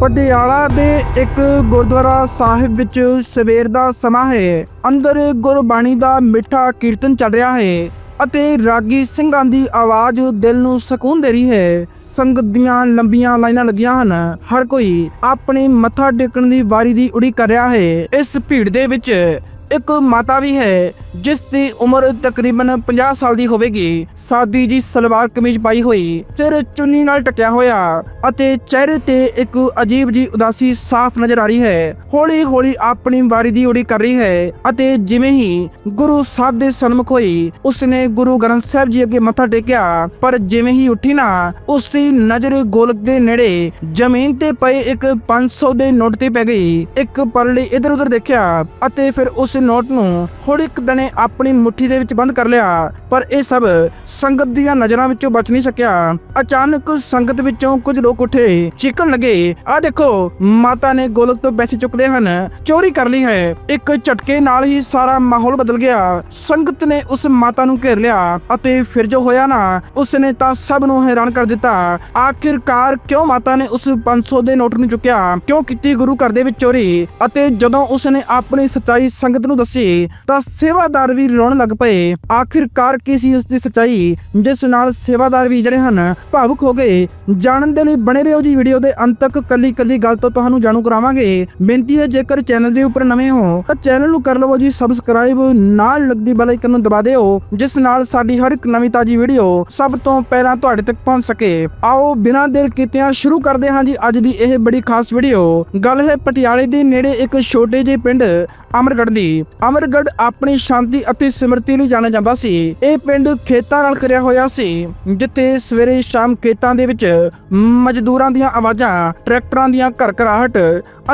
ਪਟਿਆਲਾ ਦੇ ਇੱਕ ਗੁਰਦੁਆਰਾ ਸਾਹਿਬ ਵਿੱਚ ਸਵੇਰ ਦਾ ਸਮਾਂ ਹੈ। ਅੰਦਰ ਗੁਰਬਾਣੀ ਦਾ ਮਿੱਠਾ ਕੀਰਤਨ ਚੱਲ ਰਿਹਾ ਹੈ ਅਤੇ ਰਾਗੀ ਸਿੰਘਾਂ ਦੀ ਆਵਾਜ਼ ਦਿਲ ਨੂੰ ਸਕੂਨ ਦੇ ਰਹੀ ਹੈ। ਸੰਗਤ ਦੀਆਂ ਲੰਬੀਆਂ ਲਾਈਨਾਂ ਲੱਗੀਆਂ ਹਨ। ਹਰ ਕੋਈ ਆਪਣੇ ਮੱਥਾ ਟੇਕਣ ਦੀ ਵਾਰੀ ਦੀ ਉਡੀਕ ਕਰ ਰਿਹਾ ਹੈ। ਇਸ ਭੀੜ ਦੇ ਵਿੱਚ ਇੱਕ ਮਾਤਾ ਵੀ ਹੈ, ਜਿਸ ਦੀ ਉਮਰ ਤਕਰੀਬਨ 50 ਸਾਲ ਦੀ ਹੋਵੇਗੀ। ਸਾਦੀ ਜੀ ਸਲਵਾਰ ਕਮੀਜ਼ ਪਾਈ ਹੋਈ, ਸਿਰ ਚੁੰਨੀ ਨਾਲ ਟਕਿਆ ਹੋਇਆ ਅਤੇ ਚਿਹਰੇ ਤੇ ਇੱਕ ਅਜੀਬ ਜੀ ਉਦਾਸੀ ਸਾਫ਼ ਨਜ਼ਰ ਆ ਰਹੀ ਹੈ। ਹੌਲੀ ਹੌਲੀ ਆਪਣੀ ਵਾਰੀ ਦੀ ਉਡੀਕ ਕਰ ਰਹੀ ਹੈ ਅਤੇ ਜਿਵੇਂ ਹੀ ਗੁਰੂ ਸਾਹਿਬ ਦੇ ਸਨਮੁਖ ਹੋਈ, ਉਸਨੇ ਗੁਰੂ ਗ੍ਰੰਥ ਸਾਹਿਬ ਜੀ ਅੱਗੇ ਮੱਥਾ ਟੇਕਿਆ। ਪਰ ਜਿਵੇਂ ਹੀ ਉੱਠੀ ਨਾ ਉਸ ਦੀ ਨਜ਼ਰ ਗੋਲਕ ਦੇ ਨੇੜੇ ਜ਼ਮੀਨ ਤੇ ਪਏ ਇੱਕ 500 ਦੇ ਨੋਟ ਤੇ ਪੈ ਗਈ। ਇੱਕ ਪਲ ਲਈ ਇਧਰ ਉਧਰ ਦੇਖਿਆ ਅਤੇ ਫਿਰ ਉਸ ਨੋਟ ਨੂੰ ਹੁਣ ਇੱਕ ਦਣੇ ਆਪਣੀ ਮੁਠੀ ਦੇ ਵਿੱਚ ਬੰਦ ਕਰ ਲਿਆ, ਪਰ ਇਹ ਸਭ ਸੰਗਤ ਦੀਆਂ ਨਜ਼ਰਾਂ ਵਿੱਚੋਂ ਬਚ ਨਹੀਂ ਸਕਿਆ। ਅਚਾਨਕ ਸੰਗਤ ਵਿੱਚੋਂ ਕੁਝ ਲੋਕ ਉੱਠੇ, ਚੀਕਣ ਲੱਗੇ। ਆ ਦੇਖੋ, ਮਾਤਾ ਨੇ ਗੋਲਕ ਤੋਂ ਪੈਸੇ ਚੁੱਕਦੇ ਹਨ, ਚੋਰੀ ਕਰ ਲਈ ਹੈ। ਇੱਕ ਝਟਕੇ ਨਾਲ ਹੀ ਸਾਰਾ ਮਾਹੌਲ ਬਦਲ ਗਿਆ। ਸੰਗਤ ਨੇ ਉਸ ਮਾਤਾ ਨੂੰ ਘੇਰ ਲਿਆ ਅਤੇ ਫਿਰ ਜੋ ਹੋਇਆ ਨਾ ਉਸ ਨੇ ਤਾਂ ਸਭ ਨੂੰ ਹੈਰਾਨ ਕਰ ਦਿੱਤਾ। ਆਖਿਰਕਾਰ ਕਿਉਂ ਮਾਤਾ ਨੇ ਉਸ 500 ਦੇ ਨੋਟ ਨੂੰ ਚੁੱਕਿਆ? ਕਿਉਂ ਕੀਤੀ ਗੁਰੂ ਘਰ ਦੇ ਵਿੱਚ ਚੋਰੀ? ਅਤੇ ਜਦੋਂ ਉਸ ਨੇ ਆਪਣੀ ਸਚਾਈ ਸੰਗਤ ਨੂੰ ਦੱਸੀ ਤਾਂ ਸੇਵਾਦਾਰ ਵੀ ਰੋਣ ਲੱਗ ਪਏ। ਆਖਿਰਕਾਰ ਕੀ ਸੀ ਉਸ ਦੀ ਸੱਚਾਈ? ਜਿਸ ਨਾਲ ਸੇਵਾਦਾਰ ਵੀ ਜਿਹੜੇ ਹਨ, ਭਾਵੁਕ ਹੋ ਗਏ। ਜਾਣਨ ਦੇ ਲਈ ਬਣੇ ਰਹੋ ਜੀ ਵੀਡੀਓ ਦੇ ਅੰਤ ਤੱਕ। ਕੱਲੀ ਕੱਲੀ ਗੱਲ ਤੋਂ ਤੁਹਾਨੂੰ ਜਾਣੂ ਕਰਾਵਾਂਗੇ। ਬੇਨਤੀ ਹੈ, ਜੇਕਰ ਚੈਨਲ ਦੇ ਉੱਪਰ ਨਵੇਂ ਹੋ, ਤਾਂ ਚੈਨਲ ਨੂੰ ਕਰ ਲਵੋ ਜੀ ਸਬਸਕ੍ਰਾਈਬ ਨਾਲ ਲੱਗਦੀ ਬੈਲ ਆਈਕਨ ਨੂੰ ਦਬਾ ਦਿਓ, ਜਿਸ ਨਾਲ ਸਾਡੀ ਹਰ ਇੱਕ ਨਵੀਂ ਤਾਜੀ ਵੀਡੀਓ ਸਭ ਤੋਂ ਪਹਿਲਾਂ ਤੁਹਾਡੇ ਤੱਕ ਪਹੁੰਚ ਸਕੇ। ਆਓ, ਬਿਨਾਂ ਦੇਰ ਕੀਤਿਆਂ ਸ਼ੁਰੂ ਕਰਦੇ ਹਾਂ ਜੀ ਅੱਜ ਦੀ ਇਹ ਬੜੀ ਖਾਸ ਵੀਡੀਓ। ਗੱਲ ਹੈ ਪਟਿਆਲੇ ਦੇ ਨੇੜੇ ਇੱਕ ਛੋਟੇ ਜਿਹੇ ਪਿੰਡ, ਅਮਰਗੜ੍ਹ ਦੀ। ਅਮਰਗੜ ਆਪਣੀ ਸ਼ਾਂਤੀ ਅਤੇ ਸਿਮਰਤੀ ਲਈ ਜਾਣਿਆ ਜਾਂਦਾ ਸੀ। ਇਹ ਪਿੰਡ ਖੇਤਾਂ ਨਾਲ ਕਰਿਆ ਹੋਇਆ ਸੀ, ਜਿੱਥੇ ਸਵੇਰੇ ਸ਼ਾਮ ਖੇਤਾਂ ਦੇ ਵਿੱਚ ਮਜ਼ਦੂਰਾਂ ਦੀਆਂ ਆਵਾਜ਼ਾਂ, ਟਰੈਕਟਰਾਂ ਦੀਆਂ ਘਰਘਰਾਹਟ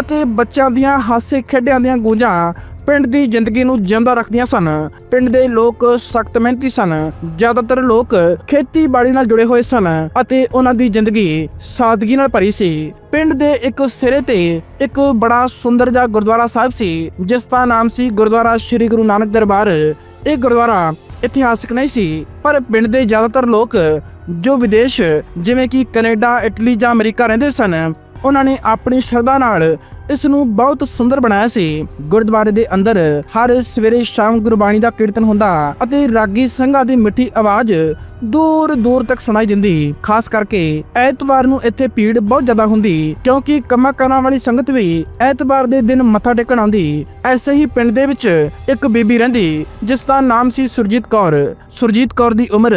ਅਤੇ ਬੱਚਿਆਂ ਦੀਆਂ ਹਾਸੇ ਖੇਡਿਆਂ ਦੀਆਂ ਗੂੰਜਾਂ ਪਿੰਡ ਦੀ ਜ਼ਿੰਦਗੀ ਨੂੰ ਜਿਉਂਦਾ ਰੱਖਦੀਆਂ ਸਨ। ਪਿੰਡ ਦੇ ਲੋਕ ਸਖਤ ਮਿਹਨਤੀ ਸਨ। ਜ਼ਿਆਦਾਤਰ ਲੋਕ ਖੇਤੀਬਾੜੀ ਨਾਲ ਜੁੜੇ ਹੋਏ ਸਨ ਅਤੇ ਉਹਨਾਂ ਦੀ ਜ਼ਿੰਦਗੀ ਸਾਦਗੀ ਨਾਲ ਭਰੀ ਸੀ। ਪਿੰਡ ਦੇ ਇੱਕ ਸਿਰੇ ਤੇ ਇੱਕ ਬੜਾ ਸੁੰਦਰ ਜਿਹਾ ਗੁਰਦੁਆਰਾ ਸਾਹਿਬ ਸੀ, ਜਿਸ ਦਾ ਨਾਮ ਸੀ ਗੁਰਦੁਆਰਾ ਸ੍ਰੀ ਗੁਰੂ ਨਾਨਕ ਦਰਬਾਰ। ਇਹ ਗੁਰਦੁਆਰਾ ਇਤਿਹਾਸਕ ਨਹੀਂ ਸੀ, ਪਰ ਪਿੰਡ ਦੇ ਜ਼ਿਆਦਾਤਰ ਲੋਕ ਜੋ ਵਿਦੇਸ਼, ਜਿਵੇਂ ਕਿ ਕੈਨੇਡਾ, ਇਟਲੀ ਜਾਂ ਅਮਰੀਕਾ ਰਹਿੰਦੇ ਸਨ ਉਹਨਾਂ ਨੇ ਆਪਣੀ ਸ਼ਰਧਾ ਨਾਲ ਇਸ ਨੂੰ ਬਹੁਤ ਸੁੰਦਰ ਬਣਾਇਆ ਸੀ। ਗੁਰਦੁਆਰੇ ਦੇ ਅੰਦਰ ਹਰ ਸਵੇਰੇ ਸ਼ਾਮ ਗੁਰਬਾਣੀ ਦਾ ਕੀਰਤਨ ਹੁੰਦਾ ਅਤੇ ਰਾਗੀ ਸਿੰਘਾਂ ਦੀ ਮਿੱਠੀ ਆਵਾਜ਼ ਦੂਰ ਦੂਰ ਤੱਕ ਸੁਣਾਈ ਦਿੰਦੀ। ਖਾਸ ਕਰਕੇ ਐਤਵਾਰ ਨੂੰ ਇੱਥੇ ਭੀੜ ਬਹੁਤ ਜ਼ਿਆਦਾ ਹੁੰਦੀ, ਕਿਉਂਕਿ ਕੰਮਾਂ ਕਾਰਾਂ ਵਾਲੀ ਸੰਗਤ ਵੀ ਐਤਵਾਰ ਦੇ ਦਿਨ ਮੱਥਾ ਟੇਕਣ ਆਉਂਦੀ। ਐਸੇ ਹੀ ਪਿੰਡ ਦੇ ਵਿੱਚ ਇੱਕ ਬੀਬੀ ਰਹਿੰਦੀ, ਜਿਸ ਦਾ ਨਾਮ ਸੀ ਸੁਰਜੀਤ ਕੌਰ। ਸੁਰਜੀਤ ਕੌਰ ਦੀ ਉਮਰ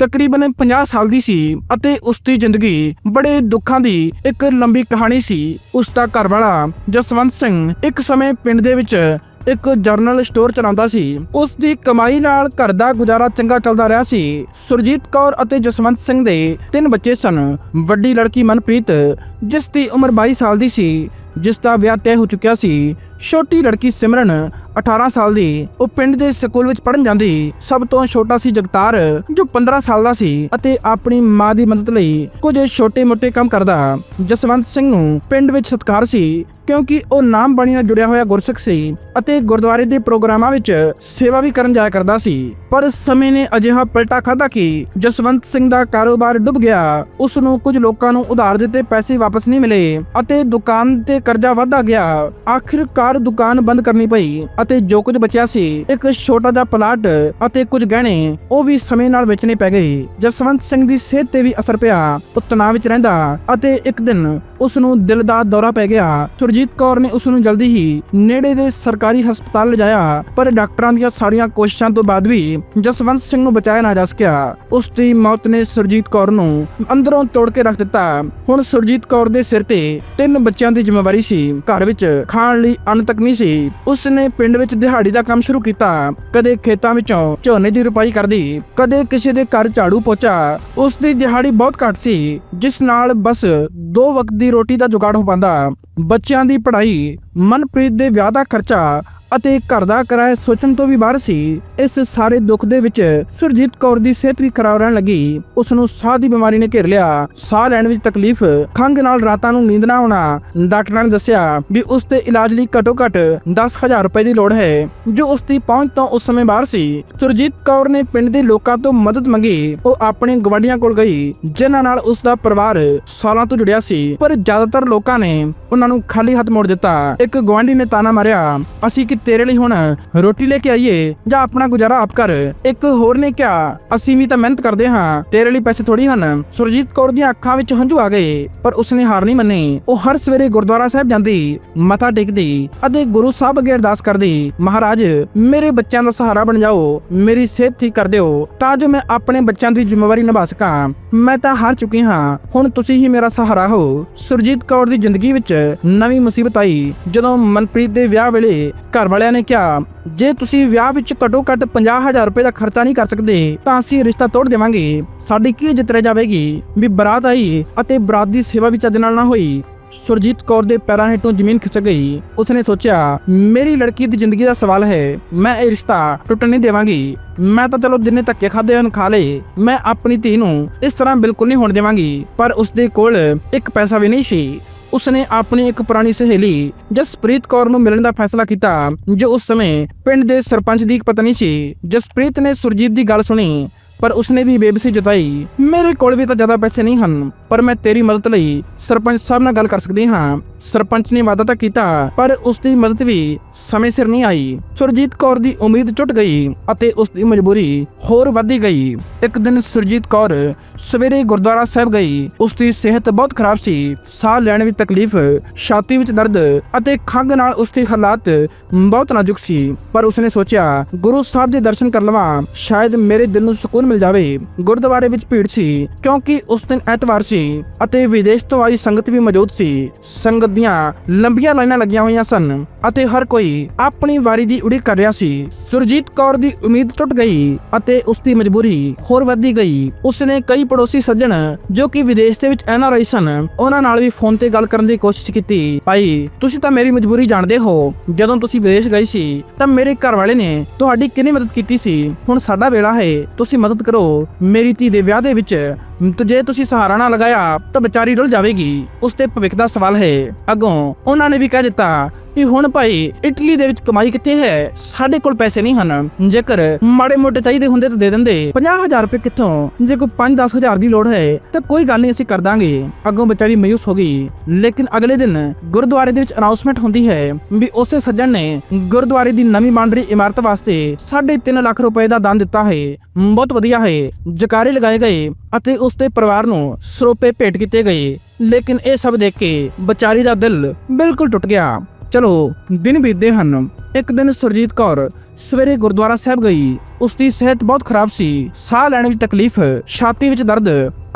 ਤਕਰੀਬਨ 50 ਸਾਲ ਦੀ ਸੀ ਅਤੇ ਉਸ ਦੀ ਜ਼ਿੰਦਗੀ ਬੜੇ ਦੁੱਖਾਂ ਦੀ ਇੱਕ ਲੰਬੀ ਕਹਾਣੀ ਸੀ। ਉਸ ਦਾ ਘਰਵਾਲਾ ਜਸਵੰਤ ਸਿੰਘ ਇੱਕ ਸਮੇਂ ਪਿੰਡ ਦੇ ਵਿੱਚ ਇੱਕ ਜਰਨਲ ਸਟੋਰ ਚਲਾਉਂਦਾ ਸੀ। ਉਸ ਦੀ ਕਮਾਈ ਨਾਲ ਘਰ ਦਾ ਗੁਜ਼ਾਰਾ ਚੰਗਾ ਚੱਲਦਾ ਰਿਹਾ ਸੀ। ਸੁਰਜੀਤ ਕੌਰ ਅਤੇ ਜਸਵੰਤ ਸਿੰਘ ਦੇ ਤਿੰਨ ਬੱਚੇ ਸਨ। ਵੱਡੀ ਲੜਕੀ ਮਨਪ੍ਰੀਤ, ਜਿਸ ਦੀ ਉਮਰ 22 ਸਾਲ ਦੀ ਸੀ, ਜਿਸ ਦਾ ਵਿਆਹ ਤੈਅ ਹੋ ਚੁੱਕਿਆ ਸੀ। ਛੋਟੀ ਲੜਕੀ ਸਿਮਰਨ 18 ਸਾਲ ਦੀ, ਉਹ ਪਿੰਡ ਦੇ ਸਕੂਲ ਵਿੱਚ ਪੜ੍ਹਨ ਜਾਂਦੀ। ਸਭ ਤੋਂ ਛੋਟਾ ਸੀ ਜਗਤਾਰ, ਜੋ 15 ਸਾਲ ਦਾ ਸੀ ਅਤੇ ਆਪਣੀ ਮਾਂ ਦੀ ਮਦਦ ਲਈ ਕੁਝ ਛੋਟੇ-ਮੋਟੇ ਕੰਮ ਕਰਦਾ। ਜਸਵੰਤ ਸਿੰਘ ਨੂੰ ਪਿੰਡ ਵਿੱਚ ਸਤਿਕਾਰ ਸੀ। ਕਿਉਂਕਿ ਉਹ ਨਾਮ ਬਾਣੀ ਨਾਲ ਜੁੜਿਆ ਹੋਇਆ ਗੁਰਸਿੱਖ ਸੀ ਅਤੇ ਗੁਰਦੁਆਰੇ ਦੇ ਪ੍ਰੋਗਰਾਮਾਂ ਵਿੱਚ ਸੇਵਾ ਵੀ ਕਰਨ ਜਾਇਆ ਕਰਦਾ ਸੀ। ਪਰ ਸਮੇਂ ਨੇ ਅਜਿਹਾ ਪਲਟਾ ਖਾਧਾ ਕਿ ਜਸਵੰਤ ਸਿੰਘ ਦਾ ਕਾਰੋਬਾਰ ਡੁੱਬ ਗਿਆ। ਉਸ ਨੂੰ ਕੁਝ ਲੋਕਾਂ ਨੂੰ ਉਧਾਰ ਦਿੱਤੇ ਪੈਸੇ ਵਾਪਸ ਨਹੀਂ ਮਿਲੇ ਅਤੇ ਦੁਕਾਨ ਤੇ ਕਰਜ਼ਾ ਵਧਦਾ ਗਿਆ। ਆਖਿਰਕਾਰ ਦੁਕਾਨ ਬੰਦ ਕਰਨੀ ਪਈ ਅਤੇ ਜੋ ਕੁਝ ਬਚਿਆ ਸੀ, ਇੱਕ ਛੋਟਾ ਜਿਹਾ ਪਲਾਟ ਅਤੇ ਕੁਝ ਗਹਿਣੇ, ਉਹ ਵੀ ਸਮੇਂ ਨਾਲ ਵੇਚਣੇ ਪੈ ਗਏ। ਜਸਵੰਤ ਸਿੰਘ ਦੀ ਸਿਹਤ ਤੇ ਵੀ ਅਸਰ ਪਿਆ, ਉਹ ਤਣਾਅ ਵਿੱਚ ਰਹਿੰਦਾ ਅਤੇ ਇੱਕ ਦਿਨ ਉਸ ਨੂੰ ਦਿਲ ਦਾ ਦੌਰਾ ਪੈ ਗਿਆ। ਸੁਰਜੀਤ ਕੌਰ ਨੇ ਉਸ ਨੂੰ ਜਲਦੀ ਹੀ ਨੇੜੇ ਦੇ ਸਰਕਾਰੀ ਹਸਪਤਾਲ ਲਿਜਾਇਆ, ਪਰ ਡਾਕਟਰਾਂ ਦੀਆਂ ਸਾਰੀਆਂ ਕੋਸ਼ਿਸ਼ਾਂ ਤੋਂ ਬਾਅਦ ਵੀ ਜਸਵੰਤ ਸਿੰਘ ਨੂੰ ਬਚਾਇਆ ਨਾ ਜਾ ਸਕਿਆ। ਉਸ ਦੀ ਮੌਤ ਨੇ ਸੁਰਜੀਤ ਕੌਰ ਨੂੰ ਅੰਦਰੋਂ ਤੋੜ ਕੇ ਰੱਖ ਦਿੱਤਾ। ਹੁਣ ਸੁਰਜੀਤ ਕੌਰ ਦੇ ਸਿਰ ਤੇ ਤਿੰਨ ਬੱਚਿਆਂ ਦੀ ਜ਼ਿੰਮੇਵਾਰੀ ਸੀ। ਘਰ ਵਿੱਚ ਖਾਣ ਲਈ ਅੰਨ ਤੱਕ ਨਹੀਂ ਸੀ। ਉਸ ਨੇ ਪਿੰਡ ਵਿੱਚ ਦਿਹਾੜੀ ਦਾ ਕੰਮ ਸ਼ੁਰੂ ਕੀਤਾ। ਕਦੇ ਖੇਤਾਂ ਵਿੱਚੋਂ ਝੋਨੇ ਦੀ ਰੁਪਾਈ ਕਰਦੀ, ਕਦੇ ਕਿਸੇ ਦੇ ਘਰ ਝਾੜੂ ਪੋਚਾ। ਉਸ ਦੀ ਦਿਹਾੜੀ ਬਹੁਤ ਘੱਟ ਸੀ, ਜਿਸ ਨਾਲ ਬਸ ਦੋ ਵਕਤ ਦੀ ਰੋਟੀ ਦਾ ਜੁਗਾੜ ਹੋ ਪਾਂਦਾ ਬੱਚਿਆਂ ਦੀ ਪੜ੍ਹਾਈ ਮਨਪ੍ਰੀਤ ਦੇ ਵਿਆਹ ਦਾ ਖਰਚਾ ਅਤੇ ਘਰ ਦਾ ਕਿਰਾਇਆ ਸੋਚਣ ਤੋਂ ਵੀ ਬਾਹਰ ਸੀ। ਇਸ ਸਾਰੇ ਦੁੱਖ ਦੇ ਵਿੱਚ ਸੁਰਜੀਤ ਕੌਰ ਦੀ ਸਿਹਤ ਵੀ ਖਰਾਬ ਰਹਿਣ ਲੱਗੀ। ਉਸ ਨੂੰ ਸਾਹ ਦੀ ਬਿਮਾਰੀ ਨੇ ਘੇਰ ਲਿਆ। ਸਾਹ ਲੈਣ ਵਿੱਚ ਤਕਲੀਫ। ਖੰਘ ਨਾਲ ਰਾਤਾਂ ਨੂੰ ਨੀਂਦ ਨਾ ਆਉਣਾ। ਡਾਕਟਰਾਂ ਨੇ ਦੱਸਿਆ ਵੀ ਉਸ ਦੇ ਇਲਾਜ ਲਈ ਘੱਟੋ ਘੱਟ 10000 ਰੁਪਏ ਦੀ ਲੋੜ ਹੈ, ਜੋ ਉਸ ਦੀ ਪਹੁੰਚ ਤੋਂ ਉਸ ਸਮੇਂ ਬਾਹਰ ਸੀ। ਸੁਰਜੀਤ ਕੌਰ ਨੇ ਪਿੰਡ ਦੇ ਲੋਕਾਂ ਤੋਂ ਮਦਦ ਮੰਗੀ। ਉਹ ਆਪਣੇ ਗਵਾਂਢੀਆਂ ਕੋਲ ਗਈ, ਜਿਨ੍ਹਾਂ ਨਾਲ ਉਸ ਦਾ ਪਰਿਵਾਰ ਸਾਲਾਂ ਤੋਂ ਜੁੜਿਆ ਸੀ। ਪਰ ਜ਼ਿਆਦਾਤਰ ਲੋਕਾਂ ਨੇ ਉਹਨਾਂ ਨੂੰ ਖਾਲੀ ਹੱਥ ਮੋੜ ਦਿੱਤਾ। ਇੱਕ ਗਵਾਂਢੀ ਨੇ ਤਾਨਾ ਮਾਰਿਆ, ਅਸੀਂ ਕਿ ਤੇਰੇ ਲਈ ਹੁਣ ਰੋਟੀ ਲੈ ਕੇ ਆਈਏ ਜਾਂ ਆਪਣਾ ਗੁਜ਼ਾਰਾ ਆਪ ਕਰ। ਇੱਕ ਹੋਰ ਨੇ ਕਿਹਾ, ਅਸੀਂ ਵੀ ਤਾਂ ਮਿਹਨਤ ਕਰਦੇ ਹਾਂ, ਤੇਰੇ ਲਈ ਪੈਸੇ ਥੋੜੀ ਹਨ। ਸੁਰਜੀਤ ਕੌਰ ਦੀਆਂ ਅੱਖਾਂ ਵਿੱਚ ਹੰਝੂ ਆ ਗਏ, ਪਰ ਉਸਨੇ ਹਾਰ ਨਹੀਂ ਮੰਨੀ। ਉਹ ਹਰ ਸਵੇਰੇ ਗੁਰਦੁਆਰਾ ਸਾਹਿਬ ਜਾਂਦੀ, ਮੱਥਾ ਟੇਕਦੀ ਅਤੇ ਗੁਰੂ ਸਾਹਿਬ ਅੱਗੇ ਅਰਦਾਸ ਕਰਦੀ, ਮਹਾਰਾਜ, ਮੇਰੇ ਬੱਚਿਆਂ ਦਾ ਸਹਾਰਾ ਬਣ ਜਾਓ, ਮੇਰੀ ਸਿਹਤ ਠੀਕ ਕਰ ਦਿਓ, ਤਾਂ ਜੋ ਮੈਂ ਆਪਣੇ ਬੱਚਿਆਂ ਦੀ ਜ਼ਿੰਮੇਵਾਰੀ ਨਿਭਾ ਸਕਾਂ। ਮੈਂ ਤਾਂ ਹਾਰ ਚੁੱਕੀ ਹਾਂ, ਹੁਣ ਤੁਸੀਂ ਹੀ ਮੇਰਾ ਸਹਾਰਾ ਹੋ। ਸੁਰਜੀਤ ਕੌਰ ਦੀ ਜ਼ਿੰਦਗੀ ਵਿੱਚ ਨਵੀਂ ਮੁਸੀਬਤ ਆਈ, ਜਦੋਂ ਮਨਪ੍ਰੀਤ ਦੇ ਵਿਆਹ ਵੇਲੇ ਘਰ ਵਾਲਿਆਂ ਨੇ ਕਿਹਾ, ਜੇ ਤੁਸੀਂ ਵਿਆਹ ਵਿੱਚ ਘੱਟੋ ਘੱਟ 50000 ਰੁਪਏ ਦਾ ਖਰਚਾ ਨਹੀਂ ਕਰ ਸਕਦੇ, ਤਾਂ ਅਸੀਂ ਰਿਸ਼ਤਾ ਤੋੜ ਦੇਵਾਂਗੇ। ਸਾਡੀ ਕੀ ਜਿੱਤ ਰਹਿ ਜਾਵੇਗੀ? ਵੀ ਬਰਾਤ ਆਈ ਅਤੇ ਬਰਾਤ ਦੀ ਸੇਵਾ ਵੀ ਚੱਜ ਨਾਲ ਨਾ ਹੋਈ। ਸੁਰਜੀਤ ਕੌਰ ਦੇ ਪੈਰਾਂ ਹੇਠੋਂ ਜ਼ਮੀਨ ਖਿਸਕ ਗਈ। ਉਸਨੇ ਸੋਚਿਆ, ਮੇਰੀ ਲੜਕੀ ਦੀ ਜ਼ਿੰਦਗੀ ਦਾ ਸਵਾਲ ਹੈ, ਮੈਂ ਇਹ ਰਿਸ਼ਤਾ ਟੁੱਟਣ ਨਹੀਂ ਦੇਵਾਂਗੀ। ਮੈਂ ਤਾਂ ਚਲੋ ਦਿਨੇ ਧੱਕੇ ਖਾਦੇ ਹਨ, ਖਾ ਲਏ। ਮੈਂ ਆਪਣੀ ਧੀ ਨੂੰ ਇਸ ਤਰ੍ਹਾਂ ਬਿਲਕੁਲ ਨਹੀਂ ਹੋਣ ਦੇਵਾਂਗੀ, ਪਰ ਉਸਦੇ ਕੋਲ ਇੱਕ ਪੈਸਾ ਵੀ ਨਹੀਂ ਸੀ। ਉਸਨੇ ਆਪਣੀ ਇੱਕ ਪੁਰਾਣੀ ਸਹੇਲੀ ਜਸਪ੍ਰੀਤ ਕੌਰ ਨੂੰ ਮਿਲਣ ਦਾ ਫੈਸਲਾ ਕੀਤਾ, ਜੋ ਉਸ ਸਮੇਂ ਪਿੰਡ ਦੇ ਸਰਪੰਚ ਦੀ ਇੱਕ ਪਤਨੀ ਸੀ। ਜਸਪ੍ਰੀਤ ਨੇ ਸੁਰਜੀਤ ਦੀ ਗੱਲ ਸੁਣੀ, ਪਰ ਉਸਨੇ ਵੀ ਬੇਬਸੀ ਜਤਾਈ, ਮੇਰੇ ਕੋਲ ਵੀ ਤਾਂ ਜ਼ਿਆਦਾ ਪੈਸੇ ਨਹੀਂ ਹਨ। ਪਰ ਮੈਂ ਤੇਰੀ ਮਦਦ ਲਈ ਸਰਪੰਚ ਸਾਹਿਬ ਨਾਲ ਗੱਲ ਕਰ ਸਕਦੀ ਹਾਂ। ਸਰਪੰਚ ਨੇ ਵਾਅਦਾ ਤਾਂ ਕੀਤਾ, ਪਰ ਉਸ ਦੀ ਮਦਦ ਵੀ ਸਮੇਂ ਸਿਰ ਨਹੀਂ ਆਈ। ਸੁਰਜੀਤ ਕੌਰ ਦੀ ਉਮੀਦ ਟੁੱਟ ਗਈ ਅਤੇ ਉਸ ਦੀ ਮਜਬੂਰੀ ਹੋਰ ਵਧਦੀ ਗਈ। ਇੱਕ ਦਿਨ ਸੁਰਜੀਤ ਕੌਰ ਸਵੇਰੇ ਗੁਰਦੁਆਰਾ ਸਾਹਿਬ ਗਈ। ਉਸ ਦੀ ਸਿਹਤ ਬਹੁਤ ਖਰਾਬ ਸੀ। ਸਾਹ ਲੈਣ ਵਿੱਚ ਤਕਲੀਫ, ਛਾਤੀ ਵਿੱਚ ਦਰਦ ਅਤੇ ਖੰਘ ਨਾਲ ਉਸ ਦੇ ਹਾਲਾਤ ਬਹੁਤ ਨਾਜ਼ੁਕ ਸੀ। ਪਰ ਉਸਨੇ ਸੋਚਿਆ, ਗੁਰੂ ਸਾਹਿਬ ਦੇ ਦਰਸ਼ਨ ਕਰ ਲਵਾਂ, ਸ਼ਾਇਦ ਮੇਰੇ ਦਿਲ ਨੂੰ ਸਕੂਨ ਮਿਲ ਜਾਵੇ। ਗੁਰਦੁਆਰੇ ਵਿੱਚ ਭੀੜ ਸੀ, ਕਿਉਂਕਿ ਉਸ ਦਿਨ ਐਤਵਾਰ ਸੀ। ਅਤੇ ਵਿਦੇਸ਼ ਤੋਂ ਆਈ ਸੰਗਤ ਵੀ ਮੌਜੂਦ ਸੀ। ਸੰਗਤ ਦੀਆਂ ਲੰਬੀਆਂ ਲਾਈਨਾਂ ਲੱਗੀਆਂ ਹੋਈਆਂ ਸਨ ਅਤੇ ਹਰ ਕੋਈ ਆਪਣੀ ਵਾਰੀ ਦੀ ਉਡੀਕ ਕਰ ਰਿਹਾ ਸੀ। ਸੁਰਜੀਤ ਕੌਰ ਦੀ ਉਮੀਦ ਟੁੱਟ ਗਈ ਅਤੇ ਉਸ ਦੀ ਮਜਬੂਰੀ ਹੋਰ ਵੱਧਦੀ ਗਈ। ਉਸਨੇ ਕਈ ਪੜੋਸੀ ਸੱਜਣ ਜੋ ਕਿ ਵਿਦੇਸ਼ ਦੇ ਵਿੱਚ ਐਨਆਰਆਈ ਸਨ, ਉਹਨਾਂ ਨਾਲ ਵੀ ਫੋਨ ਤੇ ਗੱਲ ਕਰਨ ਦੀ ਕੋਸ਼ਿਸ਼ ਕੀਤੀ। ਭਾਈ, ਤੁਸੀਂ ਤਾਂ ਮੇਰੀ ਮਜਬੂਰੀ ਜਾਣਦੇ ਹੋ। ਜਦੋਂ ਤੁਸੀਂ ਵਿਦੇਸ਼ ਗਏ ਸੀ, ਤਾਂ ਮੇਰੇ ਘਰ ਵਾਲੇ ਨੇ ਤੁਹਾਡੀ ਕਿੰਨੀ ਮਦਦ ਕੀਤੀ ਸੀ? ਹੁਣ ਸਾਡਾ ਵੇਲਾ ਹੈ, ਤੁਸੀਂ ਮਦਦ ਕਰੋ। ਮੇਰੀ ਧੀ ਦੇ ਵਿਆਹ ਦੇ ਵਿੱਚ ਜੇ ਤੁਸੀਂ ਸਹਾਰਾ ਨਾ ਲਗਾਇਆ ਤਾਂ ਵਿਚਾਰੀ ਰੁੱਲ ਜਾਵੇਗੀ। ਉਸ ਤੇ ਭਵਿੱਖ ਦਾ ਸਵਾਲ ਹੈ। ਅੱਗੋਂ ਉਹਨਾਂ ਨੇ ਵੀ ਕਹਿ ਦਿੱਤਾ ਕਿ ਹੁਣ ਭਾਈ, ਇਟਲੀ ਦੇ ਵਿੱਚ ਕਮਾਈ ਕਿੱਥੇ ਹੈ? ਸਾਡੇ ਕੋਲ ਪੈਸੇ ਨਹੀਂ ਹਨ। ਜੇਕਰ ਮਾੜੇ ਮੋਟੇ ਚਾਹੀਦੇ ਹੁੰਦੇ ਤਾਂ ਦੇ ਦਿੰਦੇ। 50000 ਰੁਪਏ ਕਿੱਥੋਂ? ਜੇ ਕੋਈ 5-10000 ਦੀ ਲੋੜ ਹੈ, ਤਾਂ ਕੋਈ ਗੱਲ ਨਹੀਂ, ਅਸੀਂ ਕਰ ਦਾਂਗੇ। ਅੱਗੋਂ ਵਿਚਾਰੀ ਮਯੂਸ ਹੋ ਗਈ। ਲੇਕਿਨ ਅਗਲੇ ਦਿਨ ਗੁਰਦੁਆਰੇ ਦੇ ਵਿੱਚ ਅਨਾਉਂਸਮੈਂਟ ਹੁੰਦੀ ਹੈ ਵੀ ਉਸੇ ਸੱਜਣ ਨੇ ਗੁਰਦੁਆਰੇ ਦੀ ਨਵੀਂ ਬਣ ਰਹੀ ਇਮਾਰਤ ਵਾਸਤੇ 3.5 ਲੱਖ ਰੁਪਏ ਦਾ ਦਾਨ ਦਿੱਤਾ ਹੈ। ਬਹੁਤ ਵਧੀਆ ਹੈ। ਜਕਾਰੇ ਲਗਾਏ ਗਏ ਅਤੇ ਉਸ ਦੇ ਪਰਿਵਾਰ ਨੂੰ ਸਰੋਪੇ ਭੇਟ ਕੀਤੇ ਗਏ। ਲੇਕਿਨ ਇਹ ਸਭ ਦੇਖ ਕੇ ਵਿਚਾਰੀ ਦਾ ਦਿਲ ਬਿਲਕੁਲ ਟੁੱਟ ਗਿਆ। ਚਲੋ, ਦਿਨ ਬੀਤਦੇ ਹਨ। ਇੱਕ ਦਿਨ ਸੁਰਜੀਤ ਕੌਰ ਸਵੇਰੇ ਗੁਰਦੁਆਰਾ ਸਾਹਿਬ ਗਈ। ਉਸ ਦੀ ਸਿਹਤ ਬਹੁਤ ਖਰਾਬ ਸੀ। ਸਾਹ ਲੈਣ ਵਿੱਚ ਤਕਲੀਫ, ਛਾਤੀ ਵਿੱਚ ਦਰਦ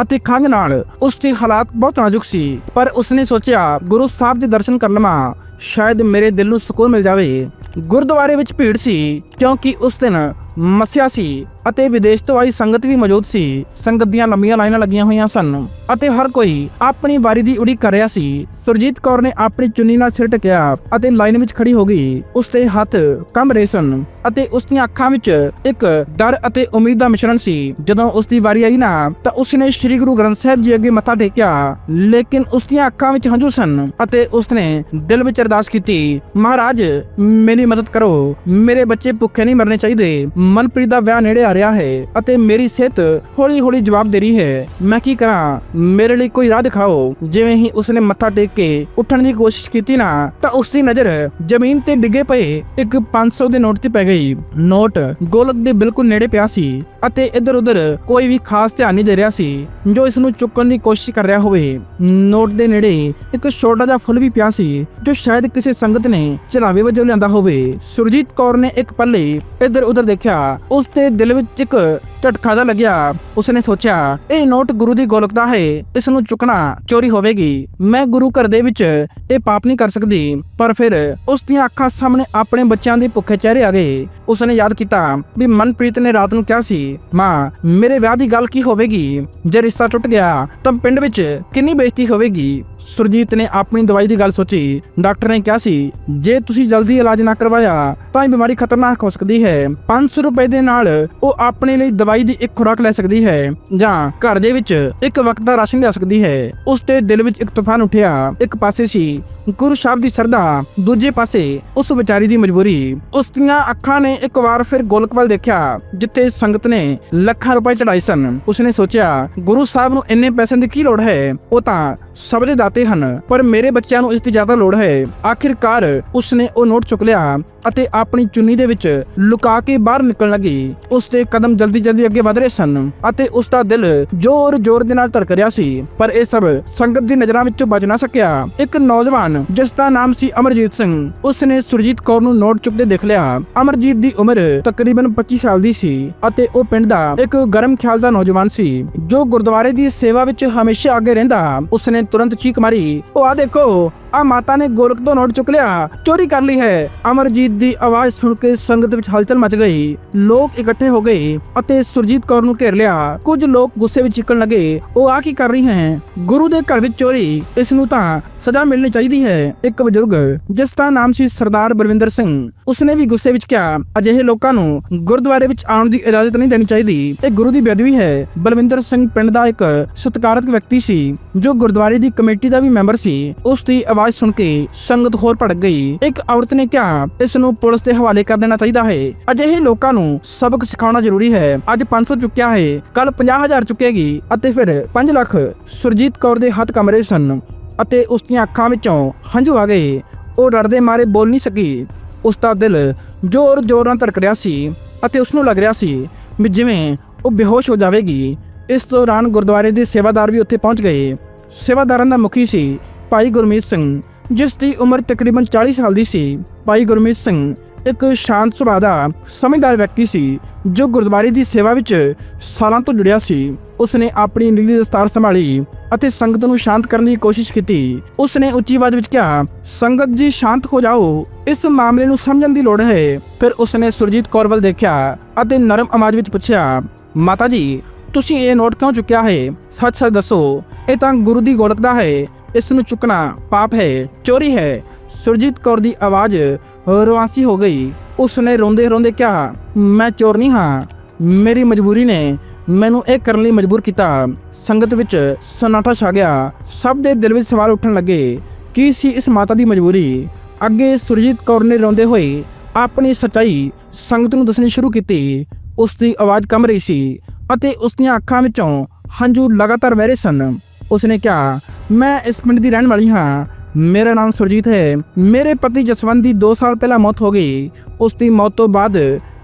ਅਤੇ ਖੰਘ ਨਾਲ ਉਸ ਦੇ ਹਾਲਾਤ ਬਹੁਤ ਨਾਜ਼ੁਕ ਸੀ। ਪਰ ਉਸਨੇ ਸੋਚਿਆ, ਗੁਰੂ ਸਾਹਿਬ ਦੇ ਦਰਸ਼ਨ ਕਰ ਲਵਾਂ ਸ਼ਾਇਦ ਮੇਰੇ ਦਿਲ ਨੂੰ ਸਕੂਨ ਮਿਲ ਜਾਵੇ। ਗੁਰਦੁਆਰੇ ਵਿੱਚ ਭੀੜ ਸੀ, ਕਿਉਂਕਿ ਉਸ ਦਿਨ ਮਸਿਆ ਸੀ। ਅਤੇ ਵਿਦੇਸ਼ ਤੋਂ ਆਈ ਸੰਗਤ ਵੀ ਮੌਜੂਦ ਸੀ। ਸੰਗਤ ਦੀਆਂ ਲੰਮੀਆਂ ਲਾਈਨਾਂ ਲੱਗੀਆਂ ਹੋਈਆਂ ਸਨ ਅਤੇ ਹਰ ਕੋਈ ਆਪਣੀ ਵਾਰੀ ਦੀ ਉਡੀਕ ਕਰ ਰਿਹਾ ਸੀ। ਸੁਰਜੀਤ ਕੌਰ ਨੇ ਆਪਣੀ ਚੁੰਨੀ ਨਾਲ ਸਿਰ ਟਕਿਆ ਅਤੇ ਲਾਈਨ ਵਿੱਚ ਖੜੀ ਹੋ ਗਈ। ਉਸ ਦੇ ਹੱਥ ਕੰਬ ਰਹੇ ਸਨ ਅਤੇ ਉਸ ਦੀਆਂ ਅੱਖਾਂ ਵਿੱਚ ਇੱਕ ਡਰ ਅਤੇ ਉਮੀਦ ਦਾ ਮਿਸ਼ਰਣ ਸੀ। ਜਦੋਂ ਉਸ ਦੀ ਵਾਰੀ ਆਈ ਨਾ, ਤਾਂ ਉਸ ਨੇ ਸ੍ਰੀ ਗੁਰੂ ਗ੍ਰੰਥ ਸਾਹਿਬ ਜੀ ਅੱਗੇ ਮੱਥਾ ਟੇਕਿਆ। ਲੇਕਿਨ ਉਸ ਦੀਆਂ ਅੱਖਾਂ ਵਿੱਚ ਹੰਝੂ ਸਨ ਅਤੇ ਉਸ ਨੇ ਦਿਲ ਵਿੱਚ ਅਰਦਾਸ ਕੀਤੀ, ਮਹਾਰਾਜ, ਮੇਰੀ ਮਦਦ ਕਰੋ। ਮੇਰੇ ਬੱਚੇ ਭੁੱਖੇ ਨਹੀਂ ਮਰਨੇ ਚਾਹੀਦੇ। ਮਨਪ੍ਰੀਤ ਦਾ ਵਿਆਹ ਨੇੜੇ ਆ ਰਿਹਾ ਹੈ ਅਤੇ ਮੇਰੀ ਸਿਹਤ ਹੌਲੀ-ਹੌਲੀ ਜਵਾਬ ਦੇ ਰਹੀ ਹੈ। ਮੈਂ ਕੀ ਕਰਾਂ? ਮੇਰੇ ਲਈ ਕੋਈ ਰਾਹ ਦਿਖਾਓ। ਜਿਵੇਂ ਹੀ ਉਸਨੇ ਮੱਥਾ ਟੇਕ ਕੇ ਉੱਠਣ ਦੀ ਕੋਸ਼ਿਸ਼ ਕੀਤੀ ਨਾ, ਤਾਂ ਉਸ ਦੀ ਨਜ਼ਰ ਜ਼ਮੀਨ ਤੇ ਡਿੱਗੇ ਪਏ ਇੱਕ 500 ਦੇ ਨੋਟ ਤੇ ਪੈ ਗਈ। ਨੋਟ ਗੋਲਕ ਦੇ ਬਿਲਕੁਲ ਨੇੜੇ ਪਿਆ ਸੀ ਅਤੇ ਇੱਧਰ-ਉੱਧਰ ਕੋਈ ਵੀ ਖਾਸ ਧਿਆਨ ਨਹੀਂ ਦੇ ਰਿਹਾ ਸੀ, ਜੋ ਇਸ ਨੂੰ ਚੁੱਕਣ ਦੀ ਕੋਸ਼ਿਸ਼ ਕਰ ਰਿਹਾ ਹੋਵੇ। ਨੋਟ ਦੇ ਨੇੜੇ ਇੱਕ ਛੋਟਾ ਜਿਹਾ ਫੁੱਲ ਵੀ ਪਿਆ ਸੀ, ਜੋ ਸ਼ਾਇਦ ਕਿਸੇ ਸੰਗਤ ਨੇ ਚਲਾਵੇ ਵਜੋਂ ਲਿਆਂਦਾ ਹੋਵੇ। ਸੁਰਜੀਤ ਕੌਰ ਨੇ ਇੱਕ ਪੱਲੇ ਇੱਧਰ-ਉੱਧਰ ਦੇਖਿਆ। ਉਸ ਦੇ ਦਿਲ ਵਿੱਚ ਇੱਕ ਝਟਕਾ ਜਿਹਾ ਲੱਗਿਆ। ਉਸਨੇ ਸੋਚਿਆ, ਇਹ ਨੋਟ ਗੁਰੂ ਦੀ ਗੋਲਕ ਦਾ ਹੈ। ਇਸ ਨੂੰ ਚੁੱਕਣਾ ਚੋਰੀ ਹੋਵੇਗੀ। ਮੈਂ ਗੁਰੂ ਘਰ ਦੇ ਵਿੱਚ ਇਹ ਪਾਪ ਨਹੀਂ ਕਰ ਸਕਦੀ। ਪਰ ਫਿਰ ਉਸ ਦੀਆਂ ਅੱਖਾਂ ਸਾਹਮਣੇ ਆਪਣੇ ਬੱਚਿਆਂ ਦੇ ਭੁੱਖੇ ਚਿਹਰੇ ਆ ਗਏ। ਉਸਨੇ ਯਾਦ ਕੀਤਾ ਵੀ ਮਨਪ੍ਰੀਤ ਨੇ ਰਾਤ ਨੂੰ ਕਿਹਾ ਸੀ, ਮਾਂ, ਮੇਰੇ ਵਿਆਹ ਦੀ ਗੱਲ ਕੀ ਹੋਵੇਗੀ? ਜੇ ਰਿਸ਼ਤਾ ਟੁੱਟ ਗਿਆ, ਤਾਂ ਪਿੰਡ ਵਿੱਚ ਕਿੰਨੀ ਬੇਇੱਜ਼ਤੀ ਹੋਵੇਗੀ? ਸੁਰਜੀਤ ਨੇ ਆਪਣੀ ਦਵਾਈ ਦੀ ਗੱਲ ਸੋਚੀ। ਡਾਕਟਰ ਨੇ ਕਿਹਾ ਸੀ, ਜੇ ਤੁਸੀਂ ਜਲਦੀ ਇਲਾਜ ਨਾ ਕਰਵਾਇਆ, ਤਾਂ ਇਹ ਬਿਮਾਰੀ ਖਤਰਨਾਕ ਹੋ ਸਕਦੀ ਹੈ। 500 ਰੁਪਏ ਦੇ ਨਾਲ ਉਹ ਆਪਣੇ ਲਈ ਦਵਾਈ ਦੀ ਇੱਕ ਖੁਰਾਕ ਲੈ ਸਕਦੀ ਹੈ ਜਾਂ ਘਰ ਦੇ ਵਿੱਚ ਇੱਕ ਵਕਤ ਦਾ ਰਾਸ਼ਨ ਲੈ ਸਕਦੀ ਹੈ। ਉਸ ਦੇ ਦਿਲ ਵਿੱਚ ਇੱਕ ਤੂਫਾਨ ਉੱਠਿਆ। ਇੱਕ ਪਾਸੇ ਸੀ ਗੁਰੂ ਸਾਹਿਬ ਦੀ ਸਰਦਾ ਦੂਜੇ ਪਾਸੇ ਉਸ ਵਿਚਾਰੀ ਦੀ ਮਜਬੂਰੀ। ਉਸ ਦੀਆਂ ਅੱਖਾਂ ਨੇ ਇੱਕ ਵਾਰ ਫਿਰ ਗੋਲਕ ਵੱਲ ਦੇਖਿਆ, ਜਿੱਥੇ ਸੰਗਤ ਨੇ ਲੱਖਾਂ ਰੁਪਏ ਚੜਾਏ ਸਨ। ਉਸਨੇ ਸੋਚਿਆ, ਗੁਰੂ ਸਾਹਿਬ ਨੂੰ ਇੰਨੇ ਪੈਸਿਆਂ ਦੀ ਕੀ ਲੋੜ ਹੈ? ਉਹ ਤਾਂ ਸਭ ਦੇ ਦਾਤੇ ਹਨ, ਪਰ ਮੇਰੇ ਬੱਚਿਆਂ ਨੂੰ ਇਸ ਦੀ ਜ਼ਿਆਦਾ ਲੋੜ ਹੈ। ਆਖਿਰਕਾਰ ਉਸਨੇ ਉਹ ਨੋਟ ਚੁੱਕ ਲਿਆ ਅਤੇ ਆਪਣੀ ਚੁੰਨੀ ਦੇ ਵਿੱਚ ਲੁਕਾ ਕੇ ਬਾਹਰ ਨਿਕਲਣ ਲੱਗੀ। ਉਸ ਦੇ ਕਦਮ ਜਲਦੀ ਜਲਦੀ ਅੱਗੇ ਵਧ ਰਹੇ ਸਨ ਅਤੇ ਉਸ ਦਾ ਦਿਲ ਜ਼ੋਰ ਜ਼ੋਰ ਦੇ ਨਾਲ ਧੜਕ ਰਿਹਾ ਸੀ, ਪਰ ਇਹ ਸਭ ਸੰਗਤ ਦੀ ਨਜ਼ਰਾਂ ਵਿੱਚੋਂ ਬਚ ਨਾ ਸਕਿਆ। ਇੱਕ ਨੌਜਵਾਨ ਜਿਸ ਦਾ ਨਾਮ ਸੀ ਅਮਰਜੀਤ ਸਿੰਘ। ਉਸਨੇ ਸੁਰਜੀਤ ਕੌਰ ਨੂੰ ਨੋਟ ਚੁੱਕਦੇ ਦੇਖ ਲਿਆ। ਅਮਰਜੀਤ ਦੀ ਉਮਰ ਤਕਰੀਬਨ 25 ਸਾਲ ਦੀ ਸੀ ਅਤੇ ਉਹ ਪਿੰਡ ਦਾ ਇੱਕ ਗਰਮ ਖਿਆਲ ਦਾ ਨੌਜਵਾਨ ਸੀ, ਜੋ ਗੁਰਦੁਆਰੇ ਦੀ ਸੇਵਾ ਵਿੱਚ ਹਮੇਸ਼ਾ ਅੱਗੇ ਰਹਿੰਦਾ। ਉਸਨੇ ਤੁਰੰਤ ਚੀਕ ਮਾਰੀ, ਉਹ ਆ ਦੇਖੋ ਆ ਮਾਤਾ ਨੇ ਗੋਲਕ ਤੋਂ ਨੋਟ ਚੁੱਕ ਲਿਆ। ਚੋਰੀ ਕਰ ਲਈ ਹੈ। ਅਮਰਜੀਤ ਦੀ ਆਵਾਜ਼ ਸੁਣ ਕੇ ਸੰਗਤ ਵਿੱਚ ਹਲਚਲ ਮਚ ਗਈ। ਲੋਕ ਇਕੱਠੇ ਹੋ ਗਏ ਅਤੇ ਸੁਰਜੀਤ ਕੌਰ ਨੂੰ ਘੇਰ ਲਿਆ। ਕੁਝ ਲੋਕ ਗੁੱਸੇ ਵਿੱਚ ਚਿਕਣ ਲੱਗੇ। ਉਹ ਆ ਕੀ ਕਰ ਰਹੀ ਹੈ? ਗੁਰੂ ਦੇ ਘਰ ਵਿੱਚ ਚੋਰੀ। ਇਸ ਨੂੰ ਤਾਂ ਸਜ਼ਾ ਮਿਲਣੀ ਚਾਹੀਦੀ ਹੈ। ਇੱਕ ਬਜ਼ੁਰਗ, ਜਿਸ ਦਾ ਨਾਮ ਸੀ ਸਰਦਾਰ ਬਲਵਿੰਦਰ ਸਿੰਘ, ਉਸਨੇ ਵੀ ਗੁੱਸੇ ਵਿੱਚ ਕਿਹਾ, ਅਜਿਹੇ ਲੋਕਾਂ ਨੂੰ ਗੁਰਦੁਆਰੇ ਵਿੱਚ ਆਉਣ ਦੀ ਇਜਾਜ਼ਤ ਨਹੀਂ ਦੇਣੀ ਚਾਹੀਦੀ। ਇਹ ਗੁਰੂ ਦੀ ਬੇਅਦਬੀ ਹੈ। ਬਲਵਿੰਦਰ ਸਿੰਘ ਪਿੰਡ ਦਾ ਇੱਕ ਸਤਿਕਾਰਤ ਵਿਅਕਤੀ ਸੀ, ਜੋ ਗੁਰਦੁਆਰੇ ਦੀ ਕਮੇਟੀ ਦਾ ਵੀ ਮੈਂਬਰ ਸੀ। ਉਸ ਦੀ ਆਵਾਜ਼ ਸੁਣ ਕੇ ਸੰਗਤ ਹੋਰ ਭੜਕ ਗਈ। ਇੱਕ ਔਰਤ ਨੇ ਕਿਹਾ ਇਸ ਨੂੰ ਪੁਲਿਸ ਦੇ ਹਵਾਲੇ ਕਰ ਦੇਣਾ ਚਾਹੀਦਾ ਹੈ। ਅਜਿਹੇ ਲੋਕਾਂ ਨੂੰ ਸਬਕ ਸਿਖਾਉਣਾ ਜ਼ਰੂਰੀ ਹੈ। ਅੱਜ 500 ਚੁੱਕਿਆ ਹੈ ਕੱਲ 50000 ਚੁੱਕੇਗੀ ਅਤੇ ਫਿਰ 5 ਲੱਖ ਸੁਰਜੀਤ ਕੌਰ ਦੇ ਹੱਥ ਕਮਰੇ ਸਨ ਅਤੇ ਉਸ ਦੀਆਂ ਅੱਖਾਂ ਵਿੱਚੋਂ ਹੰਝੂ ਆ ਗਏ। ਉਹ ਡਰਦੇ ਮਾਰੇ ਬੋਲ ਨਹੀਂ ਸਕੀ। ਉਸ ਦਾ ਦਿਲ ਜ਼ੋਰ ਜ਼ੋਰ ਨਾਲ ਧੜਕ ਰਿਹਾ ਸੀ ਅਤੇ ਉਸ ਨੂੰ ਲੱਗ ਰਿਹਾ ਸੀ ਵੀ ਜਿਵੇਂ ਉਹ ਬੇਹੋਸ਼ ਹੋ ਜਾਵੇਗੀ। ਇਸ ਦੌਰਾਨ ਗੁਰਦੁਆਰੇ ਦੇ ਸੇਵਾਦਾਰ ਵੀ ਉੱਥੇ ਪਹੁੰਚ ਗਏ। ਸੇਵਾਦਾਰਾਂ ਦਾ ਮੁਖੀ ਸੀ ਭਾਈ ਗੁਰਮੀਤ ਸਿੰਘ, ਜਿਸ ਦੀ ਉਮਰ ਤਕਰੀਬਨ 40 ਸਾਲ ਦੀ ਸੀ। ਭਾਈ ਗੁਰਮੀਤ ਸਿੰਘ ਇੱਕ ਸ਼ਾਂਤ ਸੁਭਾਅ ਦਾ ਸਮਝਦਾਰ ਵਿਅਕਤੀ ਸੀ, ਜੋ ਗੁਰਦੁਆਰੇ ਦੀ ਸੇਵਾ ਵਿੱਚ ਸਾਲਾਂ ਤੋਂ ਜੁੜਿਆ ਸੀ। ਉਸਨੇ ਆਪਣੀ ਨੀਲੀ ਦਸਤਾਰ ਸੰਭਾਲੀ ਅਤੇ ਸੰਗਤ ਨੂੰ ਸ਼ਾਂਤ ਕਰਨ ਦੀ ਕੋਸ਼ਿਸ਼ ਕੀਤੀ। ਉਸਨੇ ਉੱਚੀ ਆਵਾਜ਼ ਵਿੱਚ ਕਿਹਾ, ਸੰਗਤ ਜੀ, ਸ਼ਾਂਤ ਹੋ ਜਾਓ। ਇਸ ਮਾਮਲੇ ਨੂੰ ਸਮਝਣ ਦੀ ਲੋੜ ਹੈ। ਫਿਰ ਉਸਨੇ ਸੁਰਜੀਤ ਕੌਰ ਵੱਲ ਦੇਖਿਆ ਅਤੇ ਨਰਮ ਆਵਾਜ਼ ਵਿੱਚ ਪੁੱਛਿਆ, ਮਾਤਾ ਜੀ, ਤੁਸੀਂ ਇਹ ਨੋਟ ਕਿਉਂ ਚੁੱਕਿਆ ਹੈ? ਸੱਚ ਸੱਚ ਦੱਸੋ, ਇਹ ਤਾਂ ਗੁਰੂ ਦੀ ਗੋਲਕ ਦਾ ਹੈ। ਇਸ ਨੂੰ ਚੁੱਕਣਾ ਪਾਪ ਹੈ, ਚੋਰੀ ਹੈ। ਸੁਰਜੀਤ ਕੌਰ ਦੀ ਆਵਾਜ਼ ਰਵਾਂਸੀ ਹੋ ਗਈ। ਉਸਨੇ ਰੋਂਦੇ ਰੋਂਦੇ ਕਿਹਾ, ਮੈਂ ਚੋਰ ਨਹੀਂ ਹਾਂ। ਮੇਰੀ ਮਜਬੂਰੀ ਨੇ ਮੈਨੂੰ ਇਹ ਕਰਨ ਲਈ ਮਜਬੂਰ ਕੀਤਾ। ਸੰਗਤ ਵਿੱਚ ਸਨਾਟਾ ਛਾ ਗਿਆ। ਸਭ ਦੇ ਦਿਲ ਵਿੱਚ ਸਵਾਲ ਉੱਠਣ ਲੱਗੇ, ਕੀ ਸੀ ਇਸ ਮਾਤਾ ਦੀ ਮਜਬੂਰੀ? ਅੱਗੇ ਸੁਰਜੀਤ ਕੌਰ ਨੇ ਰੋਂਦੇ ਹੋਏ ਆਪਣੀ ਸੱਚਾਈ ਸੰਗਤ ਨੂੰ ਦੱਸਣੀ ਸ਼ੁਰੂ ਕੀਤੀ। ਉਸ ਦੀ ਆਵਾਜ਼ ਕੰਬ ਰਹੀ ਸੀ ਅਤੇ ਉਸ ਦੀਆਂ ਅੱਖਾਂ ਵਿੱਚੋਂ ਹੰਝੂ ਲਗਾਤਾਰ ਵਹਿ ਰਹੇ ਸਨ। ਉਸਨੇ ਕਿਹਾ, ਮੈਂ ਇਸ ਪਿੰਡ ਦੀ ਰਹਿਣ ਵਾਲੀ ਹਾਂ। ਮੇਰਾ ਨਾਮ ਸੁਰਜੀਤ ਹੈ। ਮੇਰੇ ਪਤੀ ਜਸਵੰਤ ਦੀ 2 ਸਾਲ ਪਹਿਲਾਂ ਮੌਤ ਹੋ ਗਈ। ਉਸ ਦੀ ਮੌਤ ਤੋਂ ਬਾਅਦ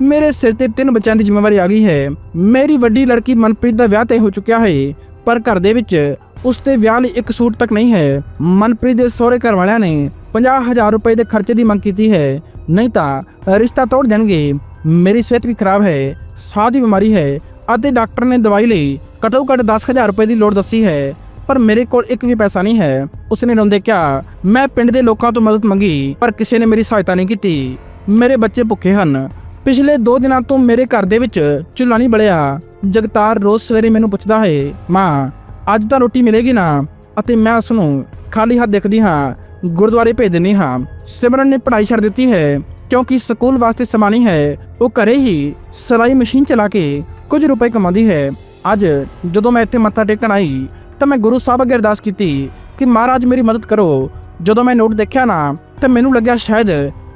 ਮੇਰੇ ਸਿਰ ਤੇ ਤਿੰਨ ਬੱਚਿਆਂ ਦੀ ਜ਼ਿੰਮੇਵਾਰੀ ਆ ਗਈ ਹੈ। ਮੇਰੀ ਵੱਡੀ ਲੜਕੀ ਮਨਪ੍ਰੀਤ ਦਾ ਵਿਆਹ 'ਤੇ ਹੋ ਚੁੱਕਿਆ ਹੈ, ਪਰ ਘਰ ਦੇ ਵਿੱਚ ਉਸ ਦੇ ਵਿਆਹ ਲਈ ਇੱਕ ਸੂਟ ਤੱਕ ਨਹੀਂ ਹੈ। ਮਨਪ੍ਰੀਤ ਦੇ ਸਹੁਰੇ ਘਰ ਵਾਲਿਆਂ ਨੇ 50000 ਰੁਪਏ ਦੇ ਖਰਚੇ ਦੀ ਮੰਗ ਕੀਤੀ ਹੈ। ਨਹੀਂ ਤਾਂ ਰਿਸ਼ਤਾ ਤੋੜ ਦੇਣਗੇ। ਮੇਰੀ ਸਿਹਤ ਵੀ ਖਰਾਬ ਹੈ, ਸਾਹ ਦੀ ਬਿਮਾਰੀ ਹੈ ਅਤੇ ਡਾਕਟਰ ਨੇ ਦਵਾਈ ਲਈ ਘੱਟੋ ਘੱਟ 10000 ਰੁਪਏ ਦੀ ਲੋੜ ਦੱਸੀ ਹੈ। ਪਰ ਮੇਰੇ ਕੋਲ ਇੱਕ ਵੀ ਪੈਸਾ ਨਹੀਂ ਹੈ। ਉਸਨੇ ਰੋਂਦੇ ਕਿਹਾ, ਮੈਂ ਪਿੰਡ ਦੇ ਲੋਕਾਂ ਤੋਂ ਮਦਦ ਮੰਗੀ, ਪਰ ਕਿਸੇ ਨੇ ਮੇਰੀ ਸਹਾਇਤਾ ਨਹੀਂ ਕੀਤੀ। ਮੇਰੇ ਬੱਚੇ ਭੁੱਖੇ ਹਨ। ਪਿਛਲੇ 2 ਦਿਨਾਂ ਤੋਂ ਮੇਰੇ ਘਰ ਦੇ ਵਿੱਚ ਚੁੱਲ੍ਹਾ ਨਹੀਂ ਬਲਿਆ। ਜਗਤਾਰ ਰੋਜ਼ ਸਵੇਰੇ ਮੈਨੂੰ ਪੁੱਛਦਾ ਹੈ, ਮਾਂ, ਅੱਜ ਤਾਂ ਰੋਟੀ ਮਿਲੇਗੀ ਨਾ? ਅਤੇ ਮੈਂ ਉਸ ਨੂੰ ਖਾਲੀ ਹੱਥ ਦੇਖਦੀ ਹਾਂ, ਗੁਰਦੁਆਰੇ ਭੇਜ ਦਿੰਦੀ ਹਾਂ। ਸਿਮਰਨ ਨੇ ਪੜ੍ਹਾਈ ਛੱਡ ਦਿੱਤੀ ਹੈ, ਕਿਉਂਕਿ ਸਕੂਲ ਵਾਸਤੇ ਸਮਾਂ ਨਹੀਂ ਹੈ। ਉਹ ਘਰੇ ਹੀ ਸਿਲਾਈ ਮਸ਼ੀਨ ਚਲਾ ਕੇ ਕੁਝ ਰੁਪਏ ਕਮਾਉਂਦੀ ਹੈ। ਅੱਜ ਜਦੋਂ ਮੈਂ ਇੱਥੇ ਮੱਥਾ ਟੇਕਣ ਆਈ ਤਾਂ ਮੈਂ ਗੁਰੂ ਸਾਹਿਬ ਅੱਗੇ ਅਰਦਾਸ ਕੀਤੀ ਕਿ ਮਹਾਰਾਜ ਮੇਰੀ ਮਦਦ ਕਰੋ। ਜਦੋਂ ਮੈਂ ਨੋਟ ਦੇਖਿਆ ਨਾ, ਤਾਂ ਮੈਨੂੰ ਲੱਗਿਆ ਸ਼ਾਇਦ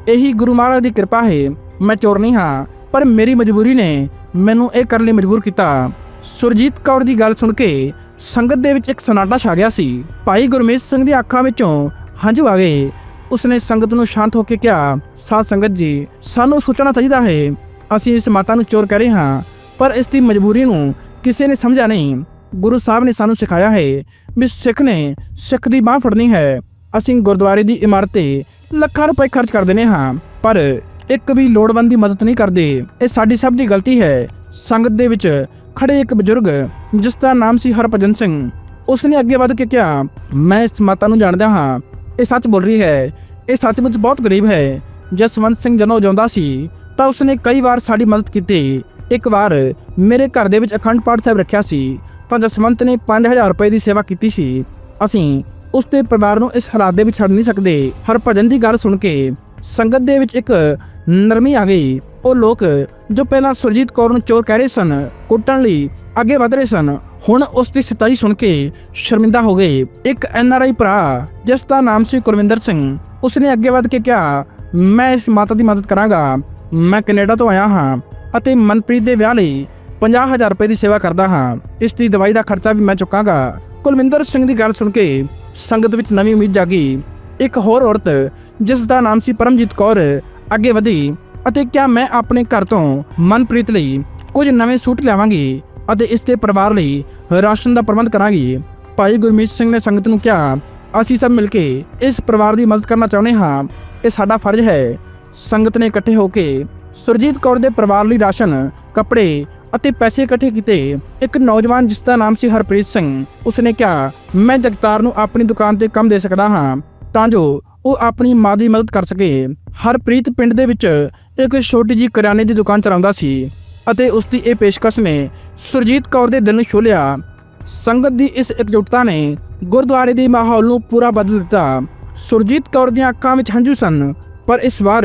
ਇਹੀ ਗੁਰੂ ਮਹਾਰਾਜ ਦੀ ਕਿਰਪਾ ਹੈ। ਮੈਂ ਚੋਰ ਨਹੀਂ ਹਾਂ, ਪਰ ਮੇਰੀ ਮਜਬੂਰੀ ਨੇ ਮੈਨੂੰ ਇਹ ਕਰਨ ਲਈ ਮਜਬੂਰ ਕੀਤਾ। ਸੁਰਜੀਤ ਕੌਰ ਦੀ ਗੱਲ ਸੁਣ ਕੇ ਸੰਗਤ ਦੇ ਵਿੱਚ ਇੱਕ ਸਨਾਟਾ ਛਾ ਗਿਆ ਸੀ। ਭਾਈ ਗੁਰਮੀਤ ਸਿੰਘ ਦੀ ਅੱਖਾਂ ਵਿੱਚੋਂ ਹੰਝੂ ਆ ਗਏ। ਉਸਨੇ ਸੰਗਤ ਨੂੰ ਸ਼ਾਂਤ ਹੋ ਕੇ ਕਿਹਾ, ਸਾਧ ਸੰਗਤ ਜੀ, ਸਾਨੂੰ ਸੋਚਣਾ ਚਾਹੀਦਾ ਹੈ। ਅਸੀਂ ਇਸ ਮਾਤਾ ਨੂੰ ਚੋਰ ਕਹਿ ਰਹੇ ਹਾਂ, ਪਰ ਇਸ ਦੀ ਮਜਬੂਰੀ ਨੂੰ ਕਿਸੇ ਨੇ ਸਮਝਿਆ ਨਹੀਂ। ਗੁਰੂ ਸਾਹਿਬ ਨੇ ਸਾਨੂੰ ਸਿਖਾਇਆ ਹੈ ਵੀ ਸਿੱਖ ਨੇ ਸਿੱਖ ਦੀ ਬਾਹ ਫੜਨੀ ਹੈ। ਅਸੀਂ ਗੁਰਦੁਆਰੇ ਦੀ ਇਮਾਰਤ ਤੇ ਲੱਖਾਂ ਰੁਪਏ ਖਰਚ ਕਰ ਦਿੰਦੇ ਹਾਂ, ਪਰ ਇੱਕ ਵੀ ਲੋੜਵੰਦ ਦੀ ਮਦਦ ਨਹੀਂ ਕਰਦੇ। ਇਹ ਸਾਡੀ ਸਭ ਦੀ ਗਲਤੀ ਹੈ। ਸੰਗਤ ਦੇ ਵਿੱਚ ਖੜੇ ਇੱਕ ਬਜ਼ੁਰਗ, ਜਿਸ ਦਾ ਨਾਮ ਸੀ ਹਰਭਜਨ ਸਿੰਘ, ਉਸਨੇ ਅੱਗੇ ਵੱਧ ਕੇ ਕਿਹਾ, ਮੈਂ ਇਸ ਮਾਤਾ ਨੂੰ ਜਾਣਦਾ ਹਾਂ। ਇਹ ਸੱਚ ਬੋਲ ਰਹੀ ਹੈ। ਇਹ ਸੱਚਮੁੱਚ ਬਹੁਤ ਗਰੀਬ ਹੈ। ਜਸਵੰਤ ਸਿੰਘ ਜਦੋਂ ਜਾਂਦਾ ਸੀ, ਤਾਂ ਉਸਨੇ ਕਈ ਵਾਰ ਸਾਡੀ ਮਦਦ ਕੀਤੀ। ਇੱਕ ਵਾਰ ਮੇਰੇ ਘਰ ਦੇ ਵਿੱਚ ਅਖੰਡ ਪਾਠ ਸਾਹਿਬ ਰੱਖਿਆ ਸੀ। ਤਾਂ ਜਸਵੰਤ ਨੇ 5000 ਰੁਪਏ ਦੀ ਸੇਵਾ ਕੀਤੀ ਸੀ। ਅਸੀਂ ਉਸ ਦੇ ਪਰਿਵਾਰ ਨੂੰ ਇਸ ਹਾਲਾਤ ਦੇ ਵਿੱਚ ਛੱਡ ਨਹੀਂ ਸਕਦੇ। ਹਰਭਜਨ ਦੀ ਗੱਲ ਸੁਣ ਕੇ ਸੰਗਤ ਦੇ ਵਿੱਚ ਇੱਕ ਨਰਮੀ ਆ ਗਈ। ਉਹ ਲੋਕ ਜੋ ਪਹਿਲਾਂ ਸੁਰਜੀਤ ਕੌਰ ਨੂੰ ਚੋਰ ਕਹਿ ਰਹੇ ਸਨ, ਕੁੱਟਣ ਲਈ ਅੱਗੇ ਵਧ ਰਹੇ ਸਨ, ਹੁਣ ਉਸ ਦੀ ਸਤਾਈ ਸੁਣ ਕੇ ਸ਼ਰਮਿੰਦਾ ਹੋ ਗਏ। ਇੱਕ ਐਨਆਰਆਈ ਭਰਾ, ਜਿਸ ਦਾ ਨਾਮ ਸੀ ਕੁਲਵਿੰਦਰ ਸਿੰਘ, ਉਸਨੇ ਅੱਗੇ ਵਧ ਕੇ ਕਿਹਾ, ਮੈਂ ਇਸ ਮਾਤਾ ਦੀ ਮਦਦ ਕਰਾਂਗਾ। ਮੈਂ ਕੈਨੇਡਾ ਤੋਂ ਆਇਆ ਹਾਂ ਅਤੇ ਮਨਪ੍ਰੀਤ ਦੇ ਵਿਆਹ ਲਈ 50000 ਰੁਪਏ ਦੀ ਸੇਵਾ ਕਰਦਾ ਹਾਂ। ਇਸ ਦੀ ਦਵਾਈ ਦਾ ਖਰਚਾ ਵੀ ਮੈਂ ਚੁੱਕਾਂਗਾ। ਕੁਲਵਿੰਦਰ ਸਿੰਘ ਦੀ ਗੱਲ ਸੁਣ ਕੇ ਸੰਗਤ ਵਿੱਚ ਨਵੀਂ ਉਮੀਦ ਜਾਗੀ। ਇੱਕ ਹੋਰ ਔਰਤ, ਜਿਸ ਦਾ ਨਾਮ ਸੀ ਪਰਮਜੀਤ ਕੌਰ, ਅੱਗੇ ਵਧੀ ਅਤੇ ਕਿਹਾ, ਮੈਂ ਆਪਣੇ ਘਰ ਤੋਂ ਮਨਪ੍ਰੀਤ ਲਈ ਕੁਝ ਨਵੇਂ ਸੂਟ ਲਿਆਵਾਂਗੀ ਅਤੇ ਇਸ ਦੇ ਪਰਿਵਾਰ ਲਈ ਰਾਸ਼ਨ ਦਾ ਪ੍ਰਬੰਧ ਕਰਾਂਗੀ। ਭਾਈ ਗੁਰਮੀਤ ਸਿੰਘ ਨੇ ਸੰਗਤ ਨੂੰ ਕਿਹਾ, ਅਸੀਂ ਸਭ ਮਿਲ ਕੇ ਇਸ ਪਰਿਵਾਰ ਦੀ ਮਦਦ ਕਰਨਾ ਚਾਹੁੰਦੇ ਹਾਂ। ਇਹ ਸਾਡਾ ਫਰਜ਼ ਹੈ। ਸੰਗਤ ਨੇ ਇਕੱਠੇ ਹੋ ਕੇ ਸੁਰਜੀਤ ਕੌਰ ਦੇ ਪਰਿਵਾਰ ਲਈ ਰਾਸ਼ਨ, ਕੱਪੜੇ ਅਤੇ ਪੈਸੇ ਇਕੱਠੇ ਕੀਤੇ, ਇੱਕ ਨੌਜਵਾਨ ਜਿਸ ਦਾ ਨਾਮ ਸੀ ਹਰਪ੍ਰੀਤ ਸਿੰਘ, ਉਸਨੇ ਕਿਹਾ, ਮੈਂ ਜਗਤਾਰ ਨੂੰ ਆਪਣੀ ਦੁਕਾਨ ਤੇ ਕੰਮ ਦੇ ਸਕਦਾ ਹਾਂ, ਤਾਂ ਜੋ ਉਹ ਆਪਣੀ ਮਾਂ ਦੀ ਮਦਦ ਕਰ ਸਕੇ। ਹਰਪ੍ਰੀਤ ਪਿੰਡ ਦੇ ਵਿੱਚ ਇੱਕ ਛੋਟੀ ਜੀ ਕਰਿਆਨੇ ਦੀ ਦੁਕਾਨ ਚਲਾਉਂਦਾ ਸੀ ਅਤੇ ਉਸ ਦੀ ਇਹ ਪੇਸ਼ਕਸ਼ ਨੇ ਸੁਰਜੀਤ ਕੌਰ ਦੇ ਦਿਲ ਨੂੰ ਛੂਹ ਲਿਆ। ਸੰਗਤ ਦੀ ਇਸ ਇਕਜੁੱਟਤਾ ਨੇ ਗੁਰਦੁਆਰੇ ਦੇ ਮਾਹੌਲ ਨੂੰ ਪੂਰਾ ਬਦਲ ਦਿੱਤਾ। ਸੁਰਜੀਤ ਕੌਰ ਦੀਆਂ ਅੱਖਾਂ ਵਿੱਚ ਹੰਝੂ ਸਨ, ਪਰ ਇਸ ਵਾਰ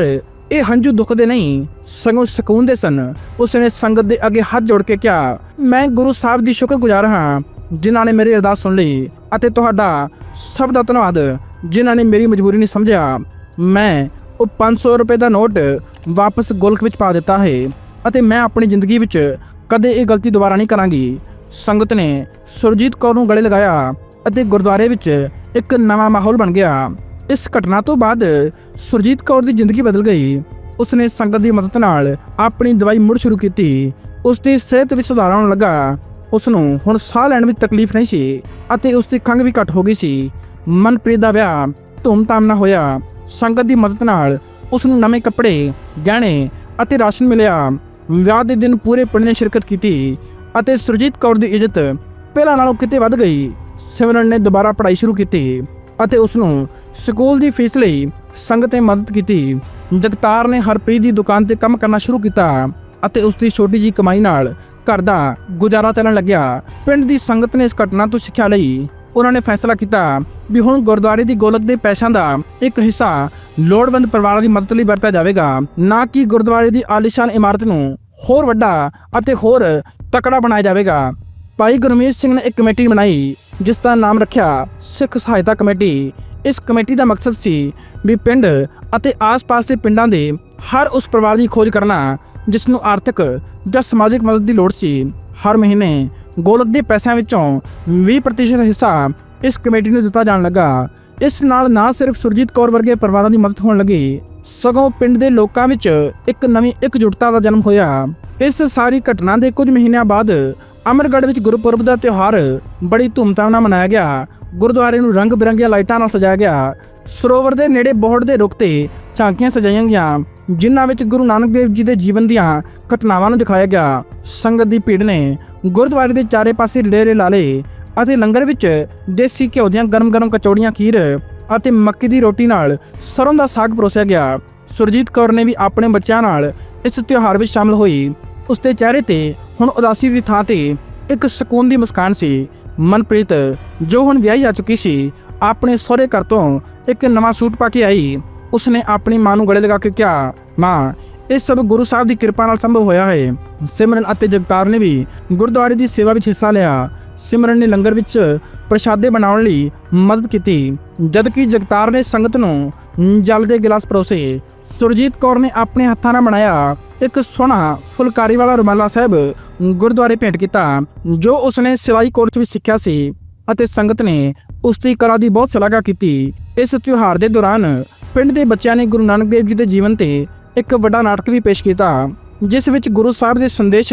ਇਹ ਹੰਝੂ ਦੁੱਖ ਦੇ ਨਹੀਂ। ਸਗੋਂ ਸਕੂਨ ਦੇ ਸਨ। ਉਸ ਨੇ ਸੰਗਤ ਦੇ ਅੱਗੇ ਹੱਥ ਜੋੜ ਕੇ ਕਿਹਾ, ਮੈਂ ਗੁਰੂ ਸਾਹਿਬ ਦੀ ਸ਼ੁਕਰਗੁਜ਼ਾਰ ਹਾਂ, ਜਿਨ੍ਹਾਂ ਨੇ ਮੇਰੀ ਅਰਦਾਸ ਸੁਣ ਲਈ ਅਤੇ ਤੁਹਾਡਾ ਸਭ ਦਾ ਧੰਨਵਾਦ, ਜਿਨ੍ਹਾਂ ਨੇ ਮੇਰੀ ਮਜਬੂਰੀ ਨਹੀਂ ਸਮਝਿਆ। ਮੈਂ ਉਹ 500 ਰੁਪਏ ਦਾ ਨੋਟ ਵਾਪਸ ਗੋਲਕ ਵਿੱਚ ਪਾ ਦਿੱਤਾ ਹੈ ਅਤੇ ਮੈਂ ਆਪਣੀ ਜ਼ਿੰਦਗੀ ਵਿੱਚ ਕਦੇ ਇਹ ਗਲਤੀ ਦੁਬਾਰਾ ਨਹੀਂ ਕਰਾਂਗੀ। ਸੰਗਤ ਨੇ ਸੁਰਜੀਤ ਕੌਰ ਨੂੰ ਗਲੇ ਲਗਾਇਆ ਅਤੇ ਗੁਰਦੁਆਰੇ ਵਿੱਚ ਇੱਕ ਨਵਾਂ ਮਾਹੌਲ ਬਣ ਗਿਆ। ਇਸ ਘਟਨਾ ਤੋਂ ਬਾਅਦ ਸੁਰਜੀਤ ਕੌਰ ਦੀ ਜ਼ਿੰਦਗੀ ਬਦਲ ਗਈ। ਉਸਨੇ ਸੰਗਤ ਦੀ ਮਦਦ ਨਾਲ ਆਪਣੀ ਦਵਾਈ ਮੁੜ ਸ਼ੁਰੂ ਕੀਤੀ। ਉਸ ਦੀ ਸਿਹਤ ਵਿੱਚ ਸੁਧਾਰ ਆਉਣ ਲੱਗਾ। ਉਸ ਨੂੰ ਹੁਣ ਸਾਹ ਲੈਣ ਵਿੱਚ ਤਕਲੀਫ ਨਹੀਂ ਸੀ ਅਤੇ ਉਸ ਦੀ ਖੰਘ ਵੀ ਘਟ ਹੋ ਗਈ ਸੀ। ਮਨਪ੍ਰੀਤ ਦਾ ਵਿਆਹ ਧੂਮਧਾਮ ਨਾਲ ਹੋਇਆ। ਸੰਗਤ ਦੀ ਮਦਦ ਨਾਲ ਉਸ ਨੂੰ ਨਵੇਂ ਕੱਪੜੇ, ਗਹਿਣੇ ਅਤੇ ਰਾਸ਼ਨ ਮਿਲਿਆ। ਵਿਆਹ ਦੇ ਦਿਨ ਪੂਰੇ ਪਿੰਡ ਨੇ ਸ਼ਿਰਕਤ ਕੀਤੀ ਅਤੇ ਸੁਰਜੀਤ ਕੌਰ ਦੀ ਇੱਜ਼ਤ ਪਹਿਲਾਂ ਨਾਲੋਂ ਕਿਤੇ ਵੱਧ ਗਈ। ਸਿਮਰਨ ਨੇ ਦੁਬਾਰਾ ਪੜ੍ਹਾਈ ਸ਼ੁਰੂ ਕੀਤੀ। ਅਤੇ ਉਸ ਨੂੰ ਸਕੂਲ ਦੀ ਫੀਸ ਲਈ ਸੰਗਤ ਨੇ ਮਦਦ ਕੀਤੀ। ਜਗਤਾਰ ਨੇ ਹਰਪ੍ਰੀਤ ਦੀ ਦੁਕਾਨ ਤੇ ਕੰਮ ਕਰਨਾ ਸ਼ੁਰੂ ਕੀਤਾ ਅਤੇ ਉਸ ਦੀ ਛੋਟੀ ਜੀ ਕਮਾਈ ਨਾਲ ਘਰ ਦਾ ਗੁਜ਼ਾਰਾ ਚੱਲਣ ਲੱਗਿਆ। ਪਿੰਡ ਦੀ ਸੰਗਤ ਨੇ ਇਸ ਘਟਨਾ ਤੋਂ ਸਿੱਖਿਆ ਲਈ ਉਹਨਾਂ ਨੇ ਫੈਸਲਾ ਕੀਤਾ ਵੀ ਹੁਣ ਗੁਰਦੁਆਰੇ ਦੀ ਗੋਲਕ ਦੇ ਪੈਸਿਆਂ ਦਾ ਇੱਕ ਹਿੱਸਾ ਲੋੜਵੰਦ ਪਰਿਵਾਰਾਂ ਦੀ ਮਦਦ ਲਈ ਵਰਤਿਆ ਜਾਵੇਗਾ, ਨਾ ਕਿ ਗੁਰਦੁਆਰੇ ਦੀ ਆਲੀਸ਼ਾਨ ਇਮਾਰਤ ਨੂੰ ਹੋਰ ਵੱਡਾ ਅਤੇ ਹੋਰ ਤਕੜਾ ਬਣਾਇਆ ਜਾਵੇਗਾ। ਭਾਈ ਗੁਰਮੀਤ ਸਿੰਘ ਨੇ ਇੱਕ ਕਮੇਟੀ ਬਣਾਈ ਜਿਸ ਦਾ ਨਾਮ ਰੱਖਿਆ ਸਿੱਖ ਸਹਾਇਤਾ ਕਮੇਟੀ। ਇਸ ਕਮੇਟੀ ਦਾ ਮਕਸਦ ਸੀ ਵੀ ਪਿੰਡ ਅਤੇ ਆਸ-ਪਾਸ ਦੇ ਪਿੰਡਾਂ ਦੇ ਹਰ ਉਸ ਪਰਿਵਾਰ ਦੀ ਖੋਜ ਕਰਨਾ, ਜਿਸ ਨੂੰ ਆਰਥਿਕ ਜਾਂ ਸਮਾਜਿਕ ਮਦਦ ਦੀ ਲੋੜ ਸੀ। ਹਰ ਮਹੀਨੇ ਗੋਲਕ ਦੇ ਪੈਸਿਆਂ ਵਿੱਚੋਂ 20% ਹਿੱਸਾ ਇਸ ਕਮੇਟੀ ਨੂੰ ਦਿੱਤਾ ਜਾਣ ਲੱਗਾ। ਇਸ ਨਾਲ ਨਾ ਸਿਰਫ ਸੁਰਜੀਤ ਕੌਰ ਵਰਗੇ ਪਰਿਵਾਰਾਂ ਦੀ ਮਦਦ ਹੋਣ ਲੱਗੀ, ਸਗੋਂ ਪਿੰਡ ਦੇ ਲੋਕਾਂ ਵਿੱਚ ਇੱਕ ਨਵੀਂ ਇਕਜੁੱਟਤਾ ਦਾ ਜਨਮ ਹੋਇਆ। ਇਸ ਸਾਰੀ ਘਟਨਾ ਦੇ ਕੁਝ ਮਹੀਨਿਆਂ ਬਾਅਦ ਅਮਰਗੜ੍ਹ ਵਿੱਚ ਗੁਰਪੁਰਬ ਦਾ ਤਿਉਹਾਰ ਬੜੀ ਧੂਮਧਾਮ ਨਾਲ ਮਨਾਇਆ ਗਿਆ। ਗੁਰਦੁਆਰੇ ਨੂੰ ਰੰਗ ਬਿਰੰਗੀਆਂ ਲਾਈਟਾਂ ਨਾਲ ਸਜਾਇਆ ਗਿਆ। ਸਰੋਵਰ ਦੇ ਨੇੜੇ ਬੋਹੜ ਦੇ ਰੁੱਖ ਤੇ ਝਾਂਕੀਆਂ ਸਜਾਈਆਂ ਗਈਆਂ, ਜਿਨ੍ਹਾਂ ਵਿੱਚ ਗੁਰੂ ਨਾਨਕ ਦੇਵ ਜੀ ਦੇ ਜੀਵਨ ਦੀਆਂ ਘਟਨਾਵਾਂ ਨੂੰ ਦਿਖਾਇਆ ਗਿਆ। ਸੰਗਤ ਦੀ ਭੀੜ ਨੇ ਗੁਰਦੁਆਰੇ ਦੇ ਚਾਰੇ ਪਾਸੇ ਡੇਰੇ ਲਾਲੇ ਅਤੇ ਲੰਗਰ ਵਿੱਚ ਦੇਸੀ ਘਿਓ ਦੀਆਂ ਗਰਮ-ਗਰਮ ਕਚੌੜੀਆਂ, ਖੀਰ ਅਤੇ ਮੱਕੀ ਦੀ ਰੋਟੀ ਨਾਲ ਸਰੋਂ ਦਾ ਸਾਗ ਪਰੋਸਿਆ ਗਿਆ। ਸੁਰਜੀਤ ਕੌਰ ਨੇ ਵੀ ਆਪਣੇ ਬੱਚਿਆਂ ਨਾਲ ਇਸ ਤਿਉਹਾਰ ਵਿੱਚ ਸ਼ਾਮਲ ਹੋਈ। ਉਸ ਦੇ ਚਿਹਰੇ ਤੇ ਹੁਣ ਉਦਾਸੀ ਦੀ ਥਾਂ ਤੇ ਇੱਕ ਸਕੂਨ ਦੀ ਮੁਸਕਾਨ ਸੀ। ਮਨਪ੍ਰੀਤ, ਜੋ ਹੁਣ ਵਿਆਹੀ ਆ ਚੁੱਕੀ ਸੀ, ਆਪਣੇ ਸਹੁਰੇ ਘਰ ਤੋਂ ਇੱਕ ਨਵਾਂ ਸੂਟ ਪਾ ਕੇ ਆਈ। ਉਸਨੇ ਆਪਣੀ ਮਾਂ ਨੂੰ ਗਲੇ ਲਗਾ ਕੇ ਕਿਹਾ, ਮਾਂ, ਇਹ ਸਭ ਗੁਰੂ ਸਾਹਿਬ ਦੀ ਕਿਰਪਾ ਨਾਲ ਸੰਭਵ ਹੋਇਆ ਹੈ। ਸਿਮਰਨ ਅਤੇ ਜਗਤਾਰ ਨੇ ਵੀ ਗੁਰਦੁਆਰੇ ਦੀ ਸੇਵਾ ਵਿੱਚ ਹਿੱਸਾ ਲਿਆ। ਸਿਮਰਨ ਨੇ ਲੰਗਰ ਵਿੱਚ ਪ੍ਰਸ਼ਾਦੇ ਬਣਾਉਣ ਲਈ ਮਦਦ ਕੀਤੀ, ਜਦਕਿ ਜਗਤਾਰ ਨੇ ਸੰਗਤ ਨੂੰ ਜਲ ਦੇ ਗਿਲਾਸ ਪਰੋਸੇ। ਸੁਰਜੀਤ ਕੌਰ ਨੇ ਆਪਣੇ ਹੱਥਾਂ ਨਾਲ ਬਣਾਇਆ ਇੱਕ ਸੋਹਣਾ ਫੁਲਕਾਰੀ ਵਾਲਾ ਰੁਮਾਲਾ ਸਾਹਿਬ ਗੁਰਦੁਆਰੇ ਭੇਂਟ ਕੀਤਾ, ਜੋ ਉਸਨੇ ਸਿਲਾਈ ਕੋਰਸ ਵਿੱਚ ਸਿੱਖਿਆ ਸੀ ਅਤੇ ਸੰਗਤ ਨੇ ਉਸ ਦੀ ਕਲਾ ਦੀ ਬਹੁਤ ਸ਼ਲਾਘਾ ਕੀਤੀ। ਇਸ ਤਿਉਹਾਰ ਦੇ ਦੌਰਾਨ ਪਿੰਡ ਦੇ ਬੱਚਿਆਂ ਨੇ ਗੁਰੂ ਨਾਨਕ ਦੇਵ ਜੀ ਦੇ ਜੀਵਨ ਤੇ ਇੱਕ ਵੱਡਾ ਨਾਟਕ ਵੀ ਪੇਸ਼ ਕੀਤਾ, ਜਿਸ ਵਿੱਚ ਗੁਰੂ ਸਾਹਿਬ ਦੇ ਸੰਦੇਸ਼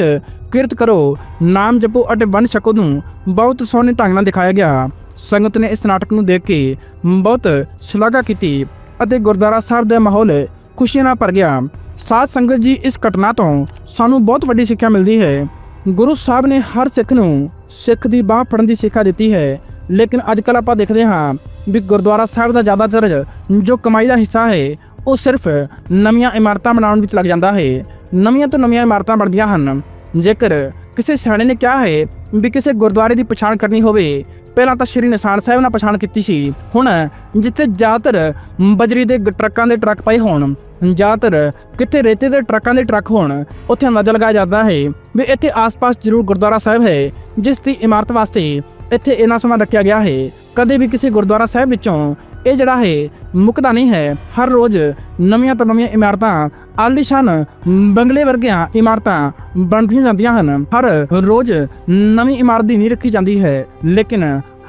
ਕਿਰਤ ਕਰੋ, ਨਾਮ ਜਪੋ ਅਤੇ ਵੰਡ ਛਕੋ ਨੂੰ ਬਹੁਤ ਸੋਹਣੇ ਢੰਗ ਨਾਲ ਦਿਖਾਇਆ ਗਿਆ। ਸੰਗਤ ਨੇ ਇਸ ਨਾਟਕ ਨੂੰ ਦੇਖ ਕੇ ਬਹੁਤ ਸ਼ਲਾਘਾ ਕੀਤੀ ਅਤੇ ਗੁਰਦੁਆਰਾ ਸਾਹਿਬ ਦਾ ਮਾਹੌਲ ਖੁਸ਼ੀਆਂ ਨਾਲ ਭਰ ਗਿਆ। ਸਾਧ ਸੰਗਤ ਜੀ, ਇਸ ਘਟਨਾ ਤੋਂ ਸਾਨੂੰ ਬਹੁਤ ਵੱਡੀ ਸਿੱਖਿਆ ਮਿਲਦੀ ਹੈ। ਗੁਰੂ ਸਾਹਿਬ ਨੇ ਹਰ ਸਿੱਖ ਨੂੰ ਸਿੱਖ ਦੀ ਬਾਹ ਫੜਨ ਦੀ ਸਿੱਖਿਆ ਦਿੱਤੀ ਹੈ। ਲੇਕਿਨ ਅੱਜ ਕੱਲ ਆਪਾਂ ਦੇਖਦੇ ਹਾਂ ਵੀ ਗੁਰਦੁਆਰਾ ਸਾਹਿਬ ਦਾ ਜ਼ਿਆਦਾਤਰ ਜੋ ਕਮਾਈ ਦਾ ਹਿੱਸਾ ਹੈ, ਉਹ ਸਿਰਫ ਨਵੀਆਂ ਇਮਾਰਤਾਂ ਬਣਾਉਣ ਵਿੱਚ ਲੱਗ ਜਾਂਦਾ ਹੈ। ਨਵੀਆਂ ਤੋਂ ਨਵੀਆਂ ਇਮਾਰਤਾਂ ਬਣਦੀਆਂ ਹਨ। ਜੇਕਰ ਕਿਸੇ ਸਿਆਣੇ ਨੇ ਕਿਹਾ ਹੈ ਵੀ ਕਿਸੇ ਗੁਰਦੁਆਰੇ ਦੀ ਪਛਾਣ ਕਰਨੀ ਹੋਵੇ, ਪਹਿਲਾਂ ਤਾਂ ਸ਼੍ਰੀ ਨਿਸ਼ਾਨ ਸਾਹਿਬ ਨਾਲ ਪਛਾਣ ਕੀਤੀ ਸੀ। ਹੁਣ ਜਿੱਥੇ ਜ਼ਿਆਦਾਤਰ ਬਜਰੀ ਦੇ ਟਰੱਕਾਂ ਦੇ ਟਰੱਕ ਪਏ ਹੋਣ, ਜ਼ਿਆਦਾਤਰ ਕਿੱਥੇ ਰੇਤੇ ਦੇ ਟਰੱਕਾਂ ਦੇ ਟਰੱਕ ਹੋਣ, ਉੱਥੇ ਅੰਦਾਜ਼ਾ ਲਗਾਇਆ ਜਾਂਦਾ ਹੈ ਵੀ ਇੱਥੇ ਆਸ-ਪਾਸ ਜ਼ਰੂਰ ਗੁਰਦੁਆਰਾ ਸਾਹਿਬ ਹੈ, ਜਿਸ ਦੀ ਇਮਾਰਤ ਵਾਸਤੇ ਇੱਥੇ ਇੰਨਾ ਸਮਾਂ ਰੱਖਿਆ ਗਿਆ ਹੈ। ਕਦੇ ਵੀ ਕਿਸੇ ਗੁਰਦੁਆਰਾ ਸਾਹਿਬ ਵਿੱਚੋਂ ਇਹ ਜਿਹੜਾ ਹੈ, ਮੁੱਕਦਾ ਨਹੀਂ ਹੈ। ਹਰ ਰੋਜ਼ ਨਵੀਆਂ ਤੋਂ ਨਵੀਆਂ ਇਮਾਰਤਾਂ, ਆਲੀਸ਼ਾਨ ਬੰਗਲੇ ਵਰਗੀਆਂ ਇਮਾਰਤਾਂ ਬਣਦੀਆਂ ਜਾਂਦੀਆਂ ਹਨ। ਹਰ ਰੋਜ਼ ਨਵੀਂ ਇਮਾਰਤ ਦੀ ਨਹੀਂ ਰੱਖੀ ਜਾਂਦੀ ਹੈ। ਲੇਕਿਨ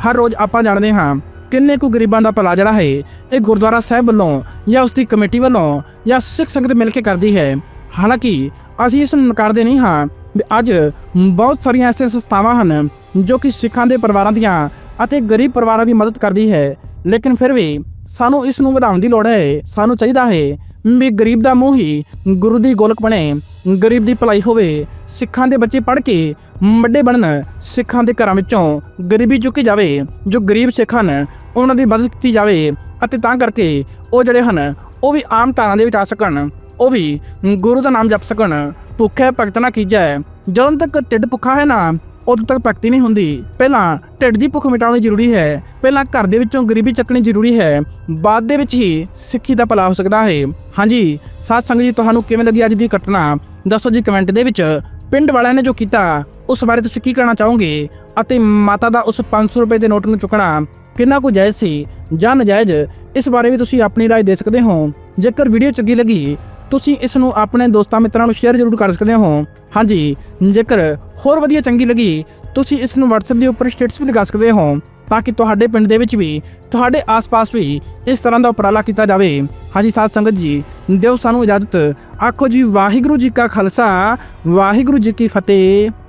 ਹਰ ਰੋਜ਼ ਆਪਾਂ ਜਾਣਦੇ ਹਾਂ ਕਿੰਨੇ ਕੁ ਗਰੀਬਾਂ ਦਾ ਭਲਾ ਜਿਹੜਾ ਹੈ, ਇਹ ਗੁਰਦੁਆਰਾ ਸਾਹਿਬ ਵੱਲੋਂ ਜਾਂ ਉਸ ਦੀ ਕਮੇਟੀ ਵੱਲੋਂ ਜਾਂ ਸਿੱਖ ਸੰਗਤ ਮਿਲ ਕੇ ਕਰਦੀ ਹੈ। ਹਾਲਾਂਕਿ ਅਸੀਂ ਇਸ ਨੂੰ ਨਕਾਰਦੇ ਨਹੀਂ ਹਾਂ ਵੀ ਅੱਜ ਬਹੁਤ ਸਾਰੀਆਂ ਐਸੀਆਂ ਸੰਸਥਾਵਾਂ ਹਨ ਜੋ ਕਿ ਸਿੱਖਾਂ ਦੇ ਪਰਿਵਾਰਾਂ ਦੀਆਂ ਅਤੇ ਗਰੀਬ ਪਰਿਵਾਰਾਂ ਦੀ ਮਦਦ ਕਰਦੀ ਹੈ। ਲੇਕਿਨ ਫਿਰ ਵੀ ਸਾਨੂੰ ਇਸ ਨੂੰ ਵਧਾਉਣ ਦੀ ਲੋੜ ਹੈ। ਸਾਨੂੰ ਚਾਹੀਦਾ ਹੈ ਵੀ ਗਰੀਬ ਦਾ ਮੂੰਹ ਹੀ ਗੁਰੂ ਦੀ ਗੋਲਕ ਬਣੇ। ਗਰੀਬ ਦੀ ਭਲਾਈ ਹੋਵੇ। ਸਿੱਖਾਂ ਦੇ ਬੱਚੇ ਪੜ੍ਹ ਕੇ ਵੱਡੇ ਬਣਨ। ਸਿੱਖਾਂ ਦੇ ਘਰਾਂ ਵਿੱਚੋਂ ਗਰੀਬੀ ਚੁੱਕੀ ਜਾਵੇ। ਜੋ ਗਰੀਬ ਸਿੱਖ ਹਨ, ਉਹਨਾਂ ਦੀ ਮਦਦ ਕੀਤੀ ਜਾਵੇ ਅਤੇ ਤਾਂ ਕਰਕੇ ਉਹ ਜਿਹੜੇ ਹਨ, ਉਹ ਵੀ ਆਮ ਧਾਰਾਂ ਦੇ ਵਿੱਚ ਆ ਸਕਣ। ਉਹ ਵੀ ਗੁਰੂ ਦਾ ਨਾਮ ਜਪ ਸਕਣ। ਭੁੱਖੇ ਭਗਤ ਨਾ ਕੀਜੈ। ਜਦੋਂ ਤੱਕ ਢਿੱਡ ਭੁੱਖਾ ਹੈ ਨਾ ਉਦੋਂ ਤੱਕ ਭਗਤੀ ਨਹੀਂ ਹੁੰਦੀ ਪਹਿਲਾਂ ਢਿੱਡ ਦੀ ਭੁੱਖ ਮਿਟਾਉਣੀ ਜ਼ਰੂਰੀ ਹੈ ਪਹਿਲਾਂ ਘਰ ਦੇ ਵਿੱਚੋਂ ਗਰੀਬੀ ਚੱਕਣੀ ਜ਼ਰੂਰੀ ਹੈ ਬਾਅਦ ਦੇ ਵਿੱਚ ਹੀ ਸਿੱਖੀ ਦਾ ਭਲਾ ਹੋ ਸਕਦਾ ਹੈ ਹਾਂਜੀ ਸਾਧ ਸੰਗਤ ਜੀ ਤੁਹਾਨੂੰ ਕਿਵੇਂ ਲੱਗੀ ਅੱਜ ਦੀ ਘਟਨਾ ਦੱਸੋ ਜੀ ਕਮੈਂਟ ਦੇ ਵਿੱਚ ਪਿੰਡ ਵਾਲਿਆਂ ਨੇ ਜੋ ਕੀਤਾ ਉਸ ਬਾਰੇ ਤੁਸੀਂ ਕੀ ਕਹਿਣਾ ਚਾਹੋਗੇ ਅਤੇ ਮਾਤਾ ਦਾ ਉਸ 500 ਰੁਪਏ ਦੇ ਨੋਟ ਨੂੰ ਚੁੱਕਣਾ ਕਿੰਨਾ ਕੁ ਜਾਇਜ਼ ਸੀ ਜਾਂ ਨਜਾਇਜ਼ ਇਸ ਬਾਰੇ ਵੀ ਤੁਸੀਂ ਆਪਣੀ رائے ਦੇ ਸਕਦੇ ਹੋ ਜੇਕਰ ਵੀਡੀਓ ਚੰਗੀ ਲੱਗੀ ਤੁਸੀਂ ਇਸ ਨੂੰ ਆਪਣੇ ਦੋਸਤਾਂ ਮਿੱਤਰਾਂ ਨੂੰ ਸ਼ੇਅਰ ਜ਼ਰੂਰ ਕਰ ਸਕਦੇ ਹੋ ਹਾਂਜੀ, ਜੇਕਰ ਹੋਰ ਵਧੀਆ ਚੰਗੀ ਲੱਗੀ, ਤੁਸੀਂ ਇਸ ਨੂੰ WhatsApp ਦੇ ਉੱਪਰ ਸਟੇਟਸ ਵੀ ਲਗਾ ਸਕਦੇ ਹੋ, ਤਾਂ ਕਿ ਤੁਹਾਡੇ ਪਿੰਡ ਦੇ ਵਿੱਚ ਵੀ, ਤੁਹਾਡੇ ਆਸ-ਪਾਸ ਵੀ ਇਸ ਤਰ੍ਹਾਂ ਦਾ ਉਪਰਾਲਾ ਕੀਤਾ ਜਾਵੇ। ਹਾਂਜੀ, ਸਾਧ ਸੰਗਤ ਜੀ, ਦਿਓ ਸਾਨੂੰ ਇਜਾਜ਼ਤ। ਆਖੋ ਜੀ, ਵਾਹਿਗੁਰੂ ਜੀ ਕਾ ਖਾਲਸਾ, ਵਾਹਿਗੁਰੂ ਜੀ ਕੀ ਫਤਿਹ।